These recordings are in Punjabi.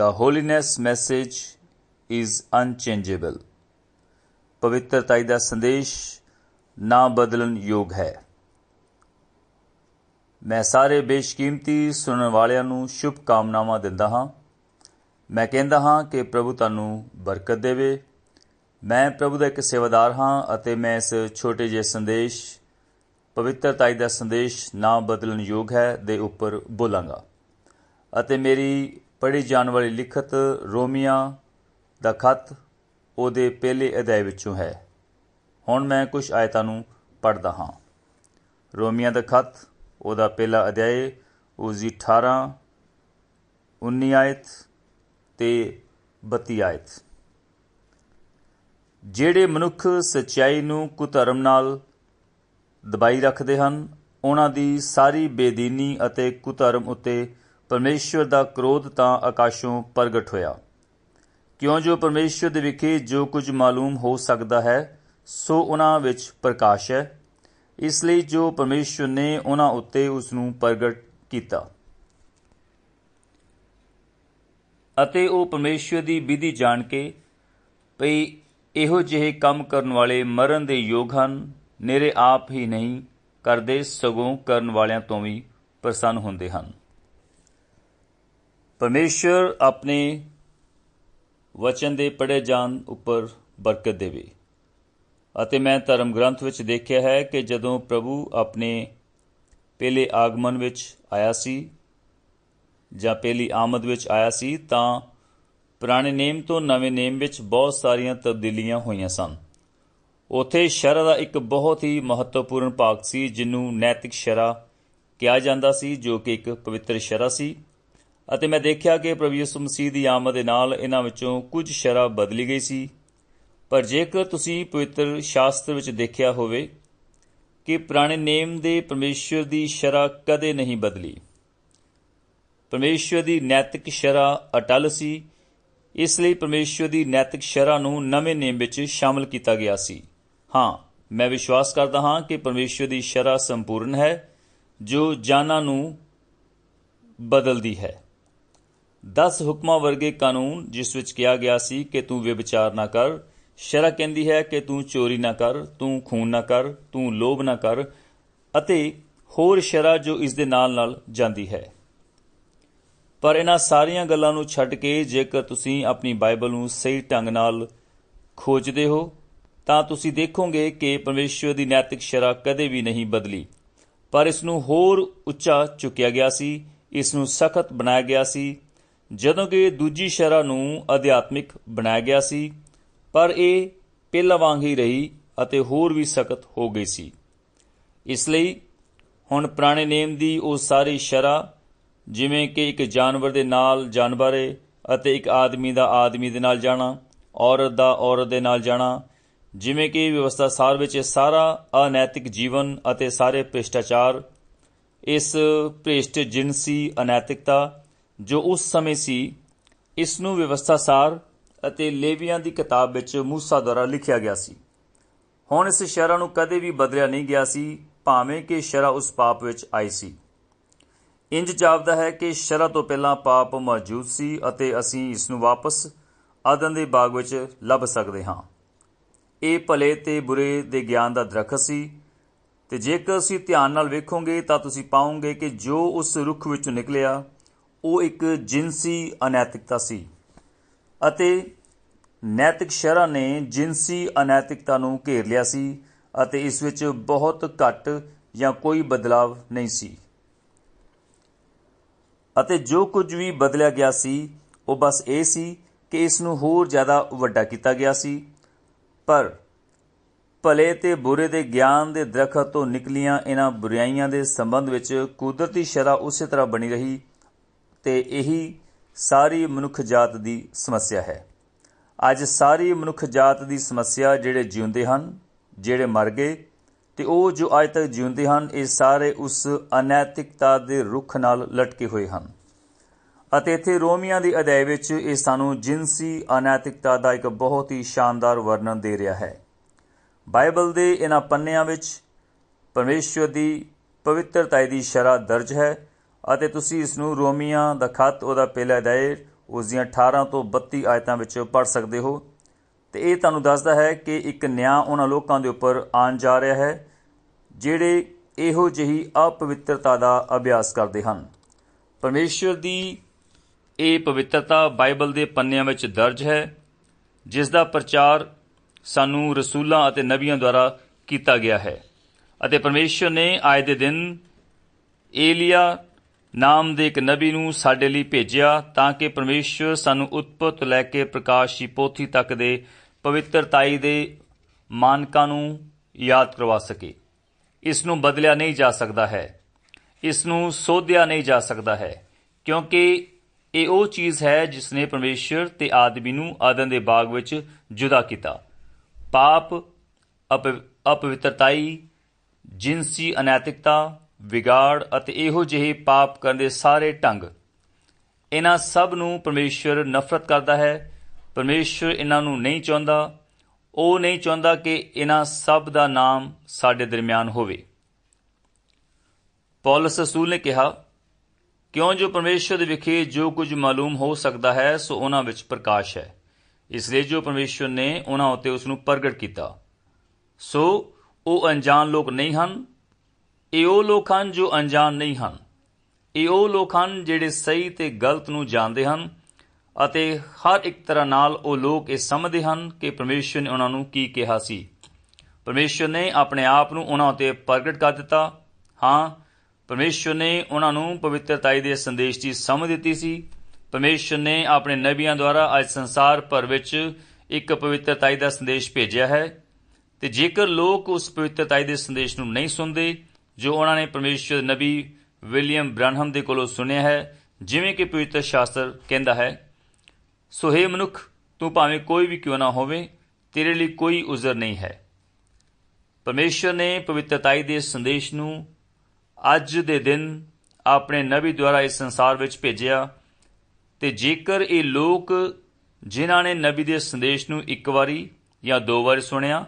The holiness message is unchangeable. ਪਵਿੱਤਰਤਾਈ ਦਾ ਸੰਦੇਸ਼ ਨਾ ਬਦਲਣ ਯੋਗ ਹੈ। ਮੈਂ ਸਾਰੇ ਬੇਸ਼ਕੀਮਤੀ ਸੁਣਨ ਵਾਲਿਆਂ ਨੂੰ ਸ਼ੁਭ ਕਾਮਨਾਵਾਂ ਦਿੰਦਾ ਹਾਂ। ਮੈਂ ਕਹਿੰਦਾ ਹਾਂ ਕਿ ਪ੍ਰਭੂ ਤੁਹਾਨੂੰ ਬਰਕਤ ਦੇਵੇ। ਮੈਂ ਪ੍ਰਭੂ ਦਾ ਇੱਕ ਸੇਵਾਦਾਰ ਹਾਂ ਅਤੇ ਮੈਂ ਇਸ ਛੋਟੇ ਜਿਹੇ ਸੰਦੇਸ਼ ਪਵਿੱਤਰਤਾਈ ਦਾ ਸੰਦੇਸ਼ ਨਾ ਬਦਲਣ ਯੋਗ ਹੈ ਦੇ ਉੱਪਰ ਬੋਲਾਂਗਾ। ਅਤੇ ਮੇਰੀ ਪੜ੍ਹੀ ਜਾਣ ਵਾਲੀ ਲਿਖਤ ਰੋਮੀਆਂ ਦਾ ਖਤ ਉਹਦੇ ਪਹਿਲੇ ਅਧਿਆਇ ਵਿੱਚੋਂ ਹੈ। ਹੁਣ ਮੈਂ ਕੁਝ ਆਇਤਾਂ ਨੂੰ ਪੜ੍ਹਦਾ ਹਾਂ। ਰੋਮੀਆਂ ਦਾ ਖੱਤ ਉਹਦਾ ਪਹਿਲਾ ਅਧਿਆਇ ਉਸ ਦੀ 18 19 ਆਇਤ ਤੇ 32 ਆਇਤ। ਜਿਹੜੇ ਮਨੁੱਖ ਸਚਾਈ ਨੂੰ ਕੁਧਰਮ ਨਾਲ ਦਬਾਈ ਰੱਖਦੇ ਹਨ, ਉਹਨਾਂ ਦੀ ਸਾਰੀ ਬੇਦੀਨੀ ਅਤੇ ਕੁਧਰਮ ਉੱਤੇ ਪਰਮੇਸ਼ਵਰ ਦਾ ਕ੍ਰੋਧ ਤਾਂ ਆਕਾਸ਼ੋਂ ਪ੍ਰਗਟ ਹੋਇਆ। ਕਿਉਂ ਜੋ ਪਰਮੇਸ਼ਵਰ ਦੇ ਵਿਖੇ ਜੋ ਕੁਝ ਮਾਲੂਮ ਹੋ ਸਕਦਾ ਹੈ, ਸੋ ਉਹਨਾਂ ਵਿੱਚ ਪ੍ਰਕਾਸ਼ ਹੈ। ਇਸ ਲਈ ਜੋ ਪਰਮੇਸ਼ਵਰ ਨੇ ਉਹਨਾਂ ਉੱਤੇ ਉਸ ਨੂੰ ਪ੍ਰਗਟ ਕੀਤਾ। ਅਤੇ ਉਹ ਪਰਮੇਸ਼ਵਰ ਦੀ ਵਿਧੀ ਜਾਣ ਕੇ ਭਈ ਇਹੋ ਜਿਹੇ ਕੰਮ ਕਰਨ ਵਾਲੇ ਮਰਨ ਦੇ ਯੋਗ ਹਨ, ਨੇਰੇ ਆਪ ਹੀ ਨਹੀਂ ਕਰਦੇ ਸਗੋਂ ਕਰਨ ਵਾਲਿਆਂ ਤੋਂ ਵੀ ਪ੍ਰਸੰਨ ਹੁੰਦੇ ਹਨ। ਪਰਮੇਸ਼ਵਰ ਆਪਣੇ ਵਚਨ ਦੇ ਪੜੇ ਜਾਣ ਉੱਪਰ ਬਰਕਤ ਦੇਵੇ। ਅਤੇ ਮੈਂ ਧਰਮ ਗ੍ਰੰਥ ਵਿੱਚ ਦੇਖਿਆ ਹੈ ਕਿ ਜਦੋਂ ਪ੍ਰਭੂ ਆਪਣੇ ਪਹਿਲੇ ਆਗਮਨ ਵਿੱਚ ਆਇਆ ਸੀ ਜਾਂ ਪਹਿਲੀ ਆਮਦ ਵਿੱਚ ਆਇਆ ਸੀ, ਤਾਂ ਪੁਰਾਣੇ ਨੇਮ ਤੋਂ ਨਵੇਂ ਨੇਮ ਵਿੱਚ ਬਹੁਤ ਸਾਰੀਆਂ ਤਬਦੀਲੀਆਂ ਹੋਈਆਂ ਸਨ। ਉਥੇ ਸ਼ਰਅ ਦਾ ਇੱਕ ਬਹੁਤ ਹੀ ਮਹੱਤਵਪੂਰਨ ਭਾਗ ਸੀ ਜਿਹਨੂੰ ਨੈਤਿਕ ਸ਼ਰਾ ਕਿਹਾ ਜਾਂਦਾ ਸੀ, ਜੋ ਕਿ ਇੱਕ ਪਵਿੱਤਰ ਸ਼ਰਾ ਸੀ। ਅਤੇ ਮੈਂ ਦੇਖਿਆ ਕਿ ਪ੍ਰਭੂ ਯਿਸੂ ਮਸੀਹ ਦੀ ਆਮਦ ਦੇ ਨਾਲ ਇਹਨਾਂ ਵਿੱਚੋਂ ਕੁਝ ਸ਼ਰਅ ਬਦਲੀ ਗਈ ਸੀ। ਪਰ ਜੇਕਰ ਤੁਸੀਂ ਪਵਿੱਤਰ ਸ਼ਾਸਤਰ ਵਿੱਚ ਦੇਖਿਆ ਹੋਵੇ ਕਿ ਪੁਰਾਣੇ ਨੇਮ ਦੇ ਪਰਮੇਸ਼ਵਰ ਦੀ ਸ਼ਰਅ ਕਦੇ ਨਹੀਂ ਬਦਲੀ। ਪਰਮੇਸ਼ਵਰ ਦੀ ਨੈਤਿਕ ਸ਼ਰਅ ਅਟਲ ਸੀ। ਇਸ ਲਈ ਪਰਮੇਸ਼ਵਰ ਦੀ ਨੈਤਿਕ ਸ਼ਰਅ ਨੂੰ ਨਵੇਂ ਨੇਮ ਵਿੱਚ ਸ਼ਾਮਲ ਕੀਤਾ ਗਿਆ ਸੀ। ਹਾਂ, ਮੈਂ ਵਿਸ਼ਵਾਸ ਕਰਦਾ ਹਾਂ ਕਿ ਪਰਮੇਸ਼ਵਰ ਦੀ ਸ਼ਰਅ ਸੰਪੂਰਨ ਹੈ, ਜੋ ਜਾਨਾਂ ਨੂੰ ਬਦਲਦੀ ਹੈ। 10 ਹੁਕਮਾਂ ਵਰਗੇ ਕਾਨੂੰਨ, ਜਿਸ ਵਿੱਚ ਕਿਹਾ ਗਿਆ ਸੀ ਕਿ ਤੂੰ ਵਿਚਾਰ ਨਾ ਕਰ ਸ਼ਰਾ ਕਹਿੰਦੀ ਹੈ ਕਿ ਤੂੰ ਚੋਰੀ ਨਾ ਕਰ, ਤੂੰ ਖੂਨ ਨਾ ਕਰ, ਤੂੰ ਲੋਭ ਨਾ ਕਰ ਅਤੇ ਹੋਰ ਸ਼ਰਾ ਜੋ ਇਸ ਦੇ ਨਾਲ ਨਾਲ ਜਾਂਦੀ ਹੈ। ਪਰ ਇਹਨਾਂ ਸਾਰੀਆਂ ਗੱਲਾਂ ਨੂੰ ਛੱਡ ਕੇ ਜੇਕਰ ਤੁਸੀਂ ਆਪਣੀ ਬਾਈਬਲ ਨੂੰ ਸਹੀ ਢੰਗ ਨਾਲ ਖੋਜਦੇ ਹੋ, ਤਾਂ ਤੁਸੀਂ ਦੇਖੋਗੇ ਕਿ ਪਰਮੇਸ਼ਵਰ ਦੀ ਨੈਤਿਕ ਸ਼ਰਾ ਕਦੇ ਵੀ ਨਹੀਂ ਬਦਲੀ। ਪਰ ਇਸ ਨੂੰ ਹੋਰ ਉੱਚਾ ਚੁੱਕਿਆ ਗਿਆ ਸੀ, ਇਸ ਨੂੰ ਸਖਤ ਬਣਾਇਆ ਗਿਆ ਸੀ ਜਦੋਂ ਕਿ ਦੂਜੀ ਸ਼ਰਾ ਨੂੰ ਅਧਿਆਤਮਿਕ ਬਣਾਇਆ ਗਿਆ ਸੀ, ਪਰ ਇਹ ਪਹਿਲਾਂ ਵਾਂਗ ਹੀ ਰਹੀ ਅਤੇ ਹੋਰ ਵੀ ਸਖਤ ਹੋ ਗਈ ਸੀ। ਇਸ ਲਈ ਹੁਣ ਪੁਰਾਣੇ ਨੇਮ ਦੀ ਉਹ ਸਾਰੀ ਸ਼ਰਾ, ਜਿਵੇਂ ਕਿ ਇੱਕ ਜਾਨਵਰ ਦੇ ਨਾਲ ਜਾਨਵਰ ਹੈ ਅਤੇ ਇੱਕ ਆਦਮੀ ਦਾ ਆਦਮੀ ਦੇ ਨਾਲ ਜਾਣਾ, ਔਰਤ ਦਾ ਔਰਤ ਦੇ ਨਾਲ ਜਾਣਾ, ਜਿਵੇਂ ਕਿ ਵਿਵਸਥਾ ਸਾਰ ਵਿੱਚ ਇਹ ਸਾਰਾ ਅਨੈਤਿਕ ਜੀਵਨ ਅਤੇ ਸਾਰੇ ਭ੍ਰਿਸ਼ਟਾਚਾਰ, ਇਸ ਭ੍ਰਿਸ਼ਟ ਜਿਨਸੀ ਅਨੈਤਿਕਤਾ ਜੋ ਉਸ ਸਮੇਂ ਸੀ ਇਸ ਨੂੰ ਵਿਵਸਥਾਸਾਰ ਅਤੇ ਲੇਵੀਆਂ ਦੀ ਕਿਤਾਬ ਵਿੱਚ ਮੂਸਾ ਦੁਆਰਾ ਲਿਖਿਆ ਗਿਆ ਸੀ। ਹੁਣ ਇਸ ਸ਼ਰ੍ਹਾ ਨੂੰ ਕਦੇ ਵੀ ਬਦਲਿਆ ਨਹੀਂ ਗਿਆ ਸੀ, ਭਾਵੇਂ ਕਿ ਸ਼ਰ੍ਹਾ ਉਸ ਪਾਪ ਵਿੱਚ ਆਈ ਸੀ। ਇੰਜ ਜਾਪਦਾ ਹੈ ਕਿ ਸ਼ਰ੍ਹਾ ਤੋਂ ਪਹਿਲਾਂ ਪਾਪ ਮੌਜੂਦ ਸੀ ਅਤੇ ਅਸੀਂ ਇਸ ਨੂੰ ਵਾਪਸ ਆਦਮ ਦੇ ਬਾਗ ਵਿੱਚ ਲੱਭ ਸਕਦੇ ਹਾਂ। ਇਹ ਭਲੇ ਤੇ ਬੁਰੇ ਦੇ ਗਿਆਨ ਦਾ ਦਰਖਤ ਸੀ ਤੇ ਜੇਕਰ ਅਸੀਂ ਧਿਆਨ ਨਾਲ ਵੇਖੋਗੇ ਤਾਂ ਤੁਸੀਂ ਪਾਓਗੇ ਕਿ ਜੋ ਉਸ ਰੁੱਖ ਵਿੱਚੋਂ ਨਿਕਲਿਆ ਉਹ ਇੱਕ ਜਿਨਸੀ ਅਨੈਤਿਕਤਾ ਸੀ ਅਤੇ ਨੈਤਿਕ ਸ਼ਹਿਰਾਂ ਨੇ ਜਿਨਸੀ ਅਨੈਤਿਕਤਾ ਨੂੰ ਘੇਰ ਲਿਆ ਸੀ ਅਤੇ ਇਸ ਵਿੱਚ ਬਹੁਤ ਘੱਟ ਜਾਂ ਕੋਈ ਬਦਲਾਵ ਨਹੀਂ ਸੀ। ਅਤੇ ਜੋ ਕੁਝ ਵੀ ਬਦਲਿਆ ਗਿਆ ਸੀ, ਉਹ ਬਸ ਇਹ ਸੀ ਕਿ ਇਸ ਨੂੰ ਹੋਰ ਜ਼ਿਆਦਾ ਵੱਡਾ ਕੀਤਾ ਗਿਆ ਸੀ। ਪਰ ਭਲੇ ਤੇ ਬੁਰੇ ਦੇ ਗਿਆਨ ਦੇ ਦਰਖਤ ਤੋਂ ਨਿਕਲੀਆਂ ਇਹਨਾਂ ਬੁਰਾਈਆਂ ਦੇ ਸੰਬੰਧ ਵਿੱਚ ਕੁਦਰਤੀ ਸ਼ਰਾ ਉਸੇ ਤਰ੍ਹਾਂ ਬਣੀ ਰਹੀ ਤੇ ਇਹੀ ਸਾਰੀ ਮਨੁੱਖ ਜਾਤ ਦੀ ਸਮੱਸਿਆ ਹੈ। ਅੱਜ ਸਾਰੀ ਮਨੁੱਖ ਜਾਤ ਦੀ ਸਮੱਸਿਆ ਜਿਹੜੇ ਜਿਉਂਦੇ ਹਨ, ਜਿਹੜੇ ਮਰ ਗਏ, ਤੇ ਉਹ ਜੋ ਅੱਜ ਤੱਕ ਜਿਉਂਦੇ ਹਨ, ਇਹ ਸਾਰੇ ਉਸ ਅਨੈਤਿਕਤਾ ਦੇ ਰੁੱਖ ਨਾਲ ਲਟਕੇ ਹੋਏ ਹਨ। ਅਤੇ ਇੱਥੇ ਰੋਮੀਆਂ ਦੀ ਅਧਿਆਇ ਵਿੱਚ ਇਹ ਸਾਨੂੰ ਜਿੰਸੀ ਅਨੈਤਿਕਤਾ ਦਾ ਇੱਕ ਬਹੁਤ ਹੀ ਸ਼ਾਨਦਾਰ ਵਰਣਨ ਦੇ ਰਿਹਾ ਹੈ। ਬਾਈਬਲ ਦੇ ਇਹਨਾਂ ਪੰਨਿਆਂ ਵਿੱਚ ਪਰਮੇਸ਼ਵਰ ਦੀ ਪਵਿੱਤਰਤਾ ਦੀ ਸ਼ਰ੍ਹਾ ਦਰਜ ਹੈ ਅਤੇ ਤੁਸੀਂ ਇਸ ਨੂੰ ਰੋਮੀਆਂ ਦਾ ਖੱਤ, ਉਹਦਾ ਪਹਿਲਾ ਦਾਇਰ ਉਸ ਦੀਆਂ 18 ਤੋਂ 32 ਆਇਤਾਂ ਵਿੱਚ ਪੜ੍ਹ ਸਕਦੇ ਹੋ। ਤੇ ਇਹ ਤੁਹਾਨੂੰ ਦੱਸਦਾ ਹੈ ਕਿ ਇੱਕ ਨਿਆਂ ਉਹਨਾਂ ਲੋਕਾਂ ਦੇ ਉੱਪਰ ਆਉਣ ਜਾ ਰਿਹਾ ਹੈ, ਜਿਹੜੇ ਇਹੋ ਜਿਹੀ ਅਪਵਿੱਤਰਤਾ ਦਾ ਅਭਿਆਸ ਕਰਦੇ ਹਨ। ਪਰਮੇਸ਼ਵਰ ਦੀ ਇਹ ਪਵਿੱਤਰਤਾ ਬਾਈਬਲ ਦੇ ਪੰਨਿਆਂ ਵਿੱਚ ਦਰਜ ਹੈ, ਜਿਸ ਦਾ ਪ੍ਰਚਾਰ ਸਾਨੂੰ ਰਸੂਲਾਂ ਅਤੇ ਨਬੀਆਂ ਦੁਆਰਾ ਕੀਤਾ ਗਿਆ ਹੈ। ਅਤੇ ਪਰਮੇਸ਼ਵਰ ਨੇ ਆਏ ਦੇ ਦਿਨ ਏਲੀਆ ਨਾਮ ਦੇ ਇੱਕ ਨਬੀ ਨੂੰ ਸਾਡੇ ਲਈ ਭੇਜਿਆ ਤਾਂ ਕਿ ਪਰਮੇਸ਼ਵਰ ਸਾਨੂੰ ਉਤਪਤ ਲੈ ਕੇ ਪ੍ਰਕਾਸ਼ ਦੀ ਪੋਥੀ ਤੱਕ ਦੇ ਪਵਿੱਤਰਤਾਈ ਦੇ ਮਾਨਕਾਂ ਨੂੰ ਯਾਦ ਕਰਵਾ ਸਕੇ। ਇਸ ਨੂੰ ਬਦਲਿਆ ਨਹੀਂ ਜਾ ਸਕਦਾ ਹੈ। ਇਸ ਨੂੰ ਸੋਧਿਆ ਨਹੀਂ ਜਾ ਸਕਦਾ ਹੈ, ਕਿਉਂਕਿ ਇਹ ਉਹ ਚੀਜ਼ ਹੈ ਜਿਸ ਨੇ ਪਰਮੇਸ਼ਰ ਤੇ ਆਦਮੀ ਨੂੰ ਆਦਮ ਦੇ ਬਾਗ ਵਿੱਚ ਜੁਦਾ ਕੀਤਾ। ਪਾਪ ਅਪ- ਅਪਵਿੱਤਰਤਾਈ, ਜਿਨਸੀ ਅਨੈਤਿਕਤਾ ਵਿਗਾੜ ਅਤੇ ਇਹੋ ਜਿਹੇ ਪਾਪ ਕਰਨ ਦੇ ਸਾਰੇ ਢੰਗ। ਇਹਨਾਂ ਸਭ ਨੂੰ ਪਰਮੇਸ਼ਰ ਨਫ਼ਰਤ ਕਰਦਾ ਹੈ। ਪਰਮੇਸ਼ਰ ਇਹਨਾਂ ਨੂੰ ਨਹੀਂ ਚਾਹੁੰਦਾ। ਉਹ ਨਹੀਂ ਚਾਹੁੰਦਾ ਕਿ ਇਹਨਾਂ ਸਭ ਦਾ ਨਾਮ ਸਾਡੇ ਦਰਮਿਆਨ ਹੋਵੇ। ਪੌਲਸ ਰਸੂਲ ਨੇ ਕਿਹਾ, ਕਿਉਂ ਜੋ ਪਰਮੇਸ਼ਰ ਦੇ ਵਿਖੇ ਜੋ ਕੁਝ ਮਾਲੂਮ ਹੋ ਸਕਦਾ ਹੈ, ਸੋ ਉਹਨਾਂ ਵਿੱਚ ਪ੍ਰਕਾਸ਼ ਹੈ। ਇਸ ਲਈ ਜੋ ਪਰਮੇਸ਼ਰ ਨੇ ਉਹਨਾਂ ਉੱਤੇ ਉਸ ਨੂੰ ਪ੍ਰਗਟ ਕੀਤਾ। ਸੋ ਉਹ ਅਣਜਾਣ ਲੋਕ ਨਹੀਂ ਹਨ ਇਹ ਉਹ ਲੋਕ ਹਨ ਜੋ ਅਣਜਾਣ ਨਹੀਂ ਹਨ। ਇਹ ਉਹ ਲੋਕ ਹਨ ਜਿਹੜੇ ਸਹੀ ਤੇ ਗਲਤ ਨੂੰ ਜਾਣਦੇ ਹਨ ਅਤੇ ਹਰ ਇੱਕ ਤਰ੍ਹਾਂ ਨਾਲ ਉਹ ਲੋਕ ਇਹ ਸਮਝਦੇ ਹਨ ਕਿ ਪਰਮੇਸ਼ਰ ਨੇ ਉਹਨਾਂ ਨੂੰ ਕੀ ਕਿਹਾ ਸੀ। ਪਰਮੇਸ਼ਰ ਨੇ ਆਪਣੇ ਆਪ ਨੂੰ ਉਹਨਾਂ ਉਤੇ ਪ੍ਰਗਟ ਕਰ ਦਿੱਤਾ। ਹਾਂ ਪਰਮੇਸ਼ਰ ਨੇ ਉਹਨਾਂ ਨੂੰ ਪਵਿੱਤਰਤਾਈ ਦੇ ਸੰਦੇਸ਼ ਦੀ ਸਮਝ ਦਿੱਤੀ ਸੀ। ਪਰਮੇਸ਼ਰ ਨੇ ਆਪਣੇ ਨਬੀਆਂ ਦੁਆਰਾ ਅੱਜ ਸੰਸਾਰ ਭਰ ਵਿੱਚ ਇੱਕ ਪਵਿੱਤਰਤਾਈ ਦਾ ਸੰਦੇਸ਼ ਭੇਜਿਆ ਹੈ ਤੇ ਜੇਕਰ ਲੋਕ ਉਸ ਪਵਿੱਤਰਤਾਈ ਦੇ ਸੰਦੇਸ਼ ਨੂੰ ਨਹੀਂ ਸੁਣਦੇ ਜੋ ਉਹਨਾਂ ਨੇ ਪਰਮੇਸ਼ਰ ਨਬੀ ਵਿਲੀਅਮ ਬ੍ਰਾਨਹਮ ਦੇ ਕੋਲੋਂ ਸੁਣਿਆ ਹੈ, ਜਿਵੇਂ ਕਿ ਪਵਿੱਤਰ ਸ਼ਾਸਤਰ ਕਹਿੰਦਾ ਹੈ, ਸੋ ਹੇ ਮਨੁੱਖ, ਤੂੰ ਭਾਵੇਂ ਕੋਈ ਵੀ ਕਿਉਂ ਨਾ ਹੋਵੇ, ਤੇਰੇ ਲਈ ਕੋਈ ਉਜ਼ਰ ਨਹੀਂ ਹੈ। ਪਰਮੇਸ਼ਰ ਨੇ ਪਵਿੱਤਰਤਾਈ ਦੇ ਸੰਦੇਸ਼ ਨੂੰ ਅੱਜ ਦੇ ਦਿਨ ਆਪਣੇ ਨਬੀ ਦੁਆਰਾ ਇਸ ਸੰਸਾਰ ਵਿੱਚ ਭੇਜਿਆ ਤੇ ਜੇਕਰ ਇਹ ਲੋਕ ਜਿਨ੍ਹਾਂ ਨੇ ਨਬੀ ਦੇ ਸੰਦੇਸ਼ ਨੂੰ ਇੱਕ ਵਾਰੀ ਜਾਂ ਦੋ ਵਾਰੀ ਸੁਣਿਆ,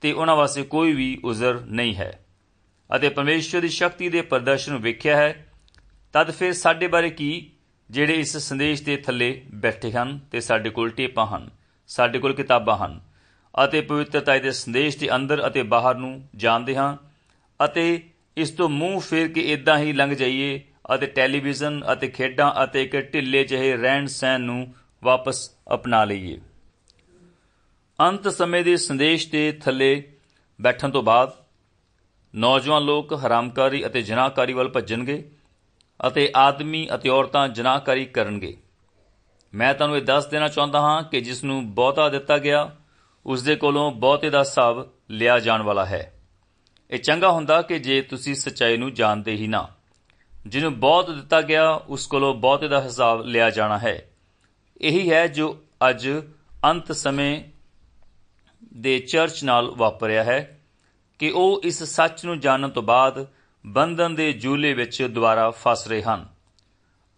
ਤੇ ਉਹਨਾਂ ਵਾਸਤੇ ਕੋਈ ਵੀ ਉਜ਼ਰ ਨਹੀਂ ਹੈ। ਅਤੇ ਪਰਮੇਸ਼ਰ ਦੀ ਸ਼ਕਤੀ ਦੇ ਪ੍ਰਦਰਸ਼ਨ ਨੂੰ ਵੇਖਿਆ ਹੈ, ਤਦ ਫਿਰ ਸਾਡੇ ਬਾਰੇ ਕੀ? ਜਿਹੜੇ ਇਸ ਸੰਦੇਸ਼ ਦੇ ਥੱਲੇ ਬੈਠੇ ਹਨ ਤੇ ਸਾਡੇ ਕੋਲ ਟੇਪਾਂ ਹਨ, ਸਾਡੇ ਕੋਲ ਕਿਤਾਬਾਂ ਹਨ, ਅਤੇ ਪਵਿੱਤਰਤਾ ਦੇ ਸੰਦੇਸ਼ ਦੇ ਅੰਦਰ ਅਤੇ ਬਾਹਰ ਨੂੰ ਜਾਣਦੇ ਹਾਂ, ਅਤੇ ਇਸ ਤੋਂ ਮੂੰਹ ਫੇਰ ਕੇ ਇਦਾਂ ਹੀ ਲੰਘ ਜਾਈਏ ਅਤੇ ਟੈਲੀਵਿਜ਼ਨ ਅਤੇ ਖੇਡਾਂ ਅਤੇ ਇੱਕ ਢਿੱਲੇ ਜਿਹੇ ਰਹਿਣ ਸਹਿਣ ਨੂੰ ਵਾਪਸ ਅਪਣਾ ਲਈਏ। ਅੰਤ ਸਮੇਂ ਦੇ ਸੰਦੇਸ਼ ਦੇ ਥੱਲੇ ਬੈਠਣ ਤੋਂ ਬਾਅਦ ਨੌਜਵਾਨ ਲੋਕ ਹਰਾਮਕਾਰੀ ਅਤੇ ਜਨਾਹਕਾਰੀ ਵੱਲ ਭੱਜਣਗੇ ਅਤੇ ਆਦਮੀ ਅਤੇ ਔਰਤਾਂ ਜਨਾਹਕਾਰੀ ਕਰਨਗੇ। ਮੈਂ ਤੁਹਾਨੂੰ ਇਹ ਦੱਸ ਦੇਣਾ ਚਾਹੁੰਦਾ ਹਾਂ ਕਿ ਜਿਸ ਨੂੰ ਬਹੁਤਾ ਦਿੱਤਾ ਗਿਆ ਉਸ ਦੇ ਕੋਲੋਂ ਬਹੁਤੇ ਦਾ ਹਿਸਾਬ ਲਿਆ ਜਾਣ ਵਾਲਾ ਹੈ। ਇਹ ਚੰਗਾ ਹੁੰਦਾ ਕਿ ਜੇ ਤੁਸੀਂ ਸੱਚਾਈ ਨੂੰ ਜਾਣਦੇ ਹੀ ਨਾ। ਜਿਹਨੂੰ ਬਹੁਤ ਦਿੱਤਾ ਗਿਆ, ਉਸ ਕੋਲੋਂ ਬਹੁਤੇ ਦਾ ਹਿਸਾਬ ਲਿਆ ਜਾਣਾ ਹੈ। ਇਹੀ ਹੈ ਜੋ ਅੱਜ ਅੰਤ ਸਮੇਂ ਦੇ ਚਰਚ ਨਾਲ ਵਾਪਰਿਆ ਹੈ। ਕਿ ਉਹ ਇਸ ਸੱਚ ਨੂੰ ਜਾਣਨ ਤੋਂ ਬਾਅਦ ਬੰਧਨ ਦੇ ਜੂਲੇ ਵਿੱਚ ਦੁਬਾਰਾ ਫਸ ਰਹੇ ਹਨ।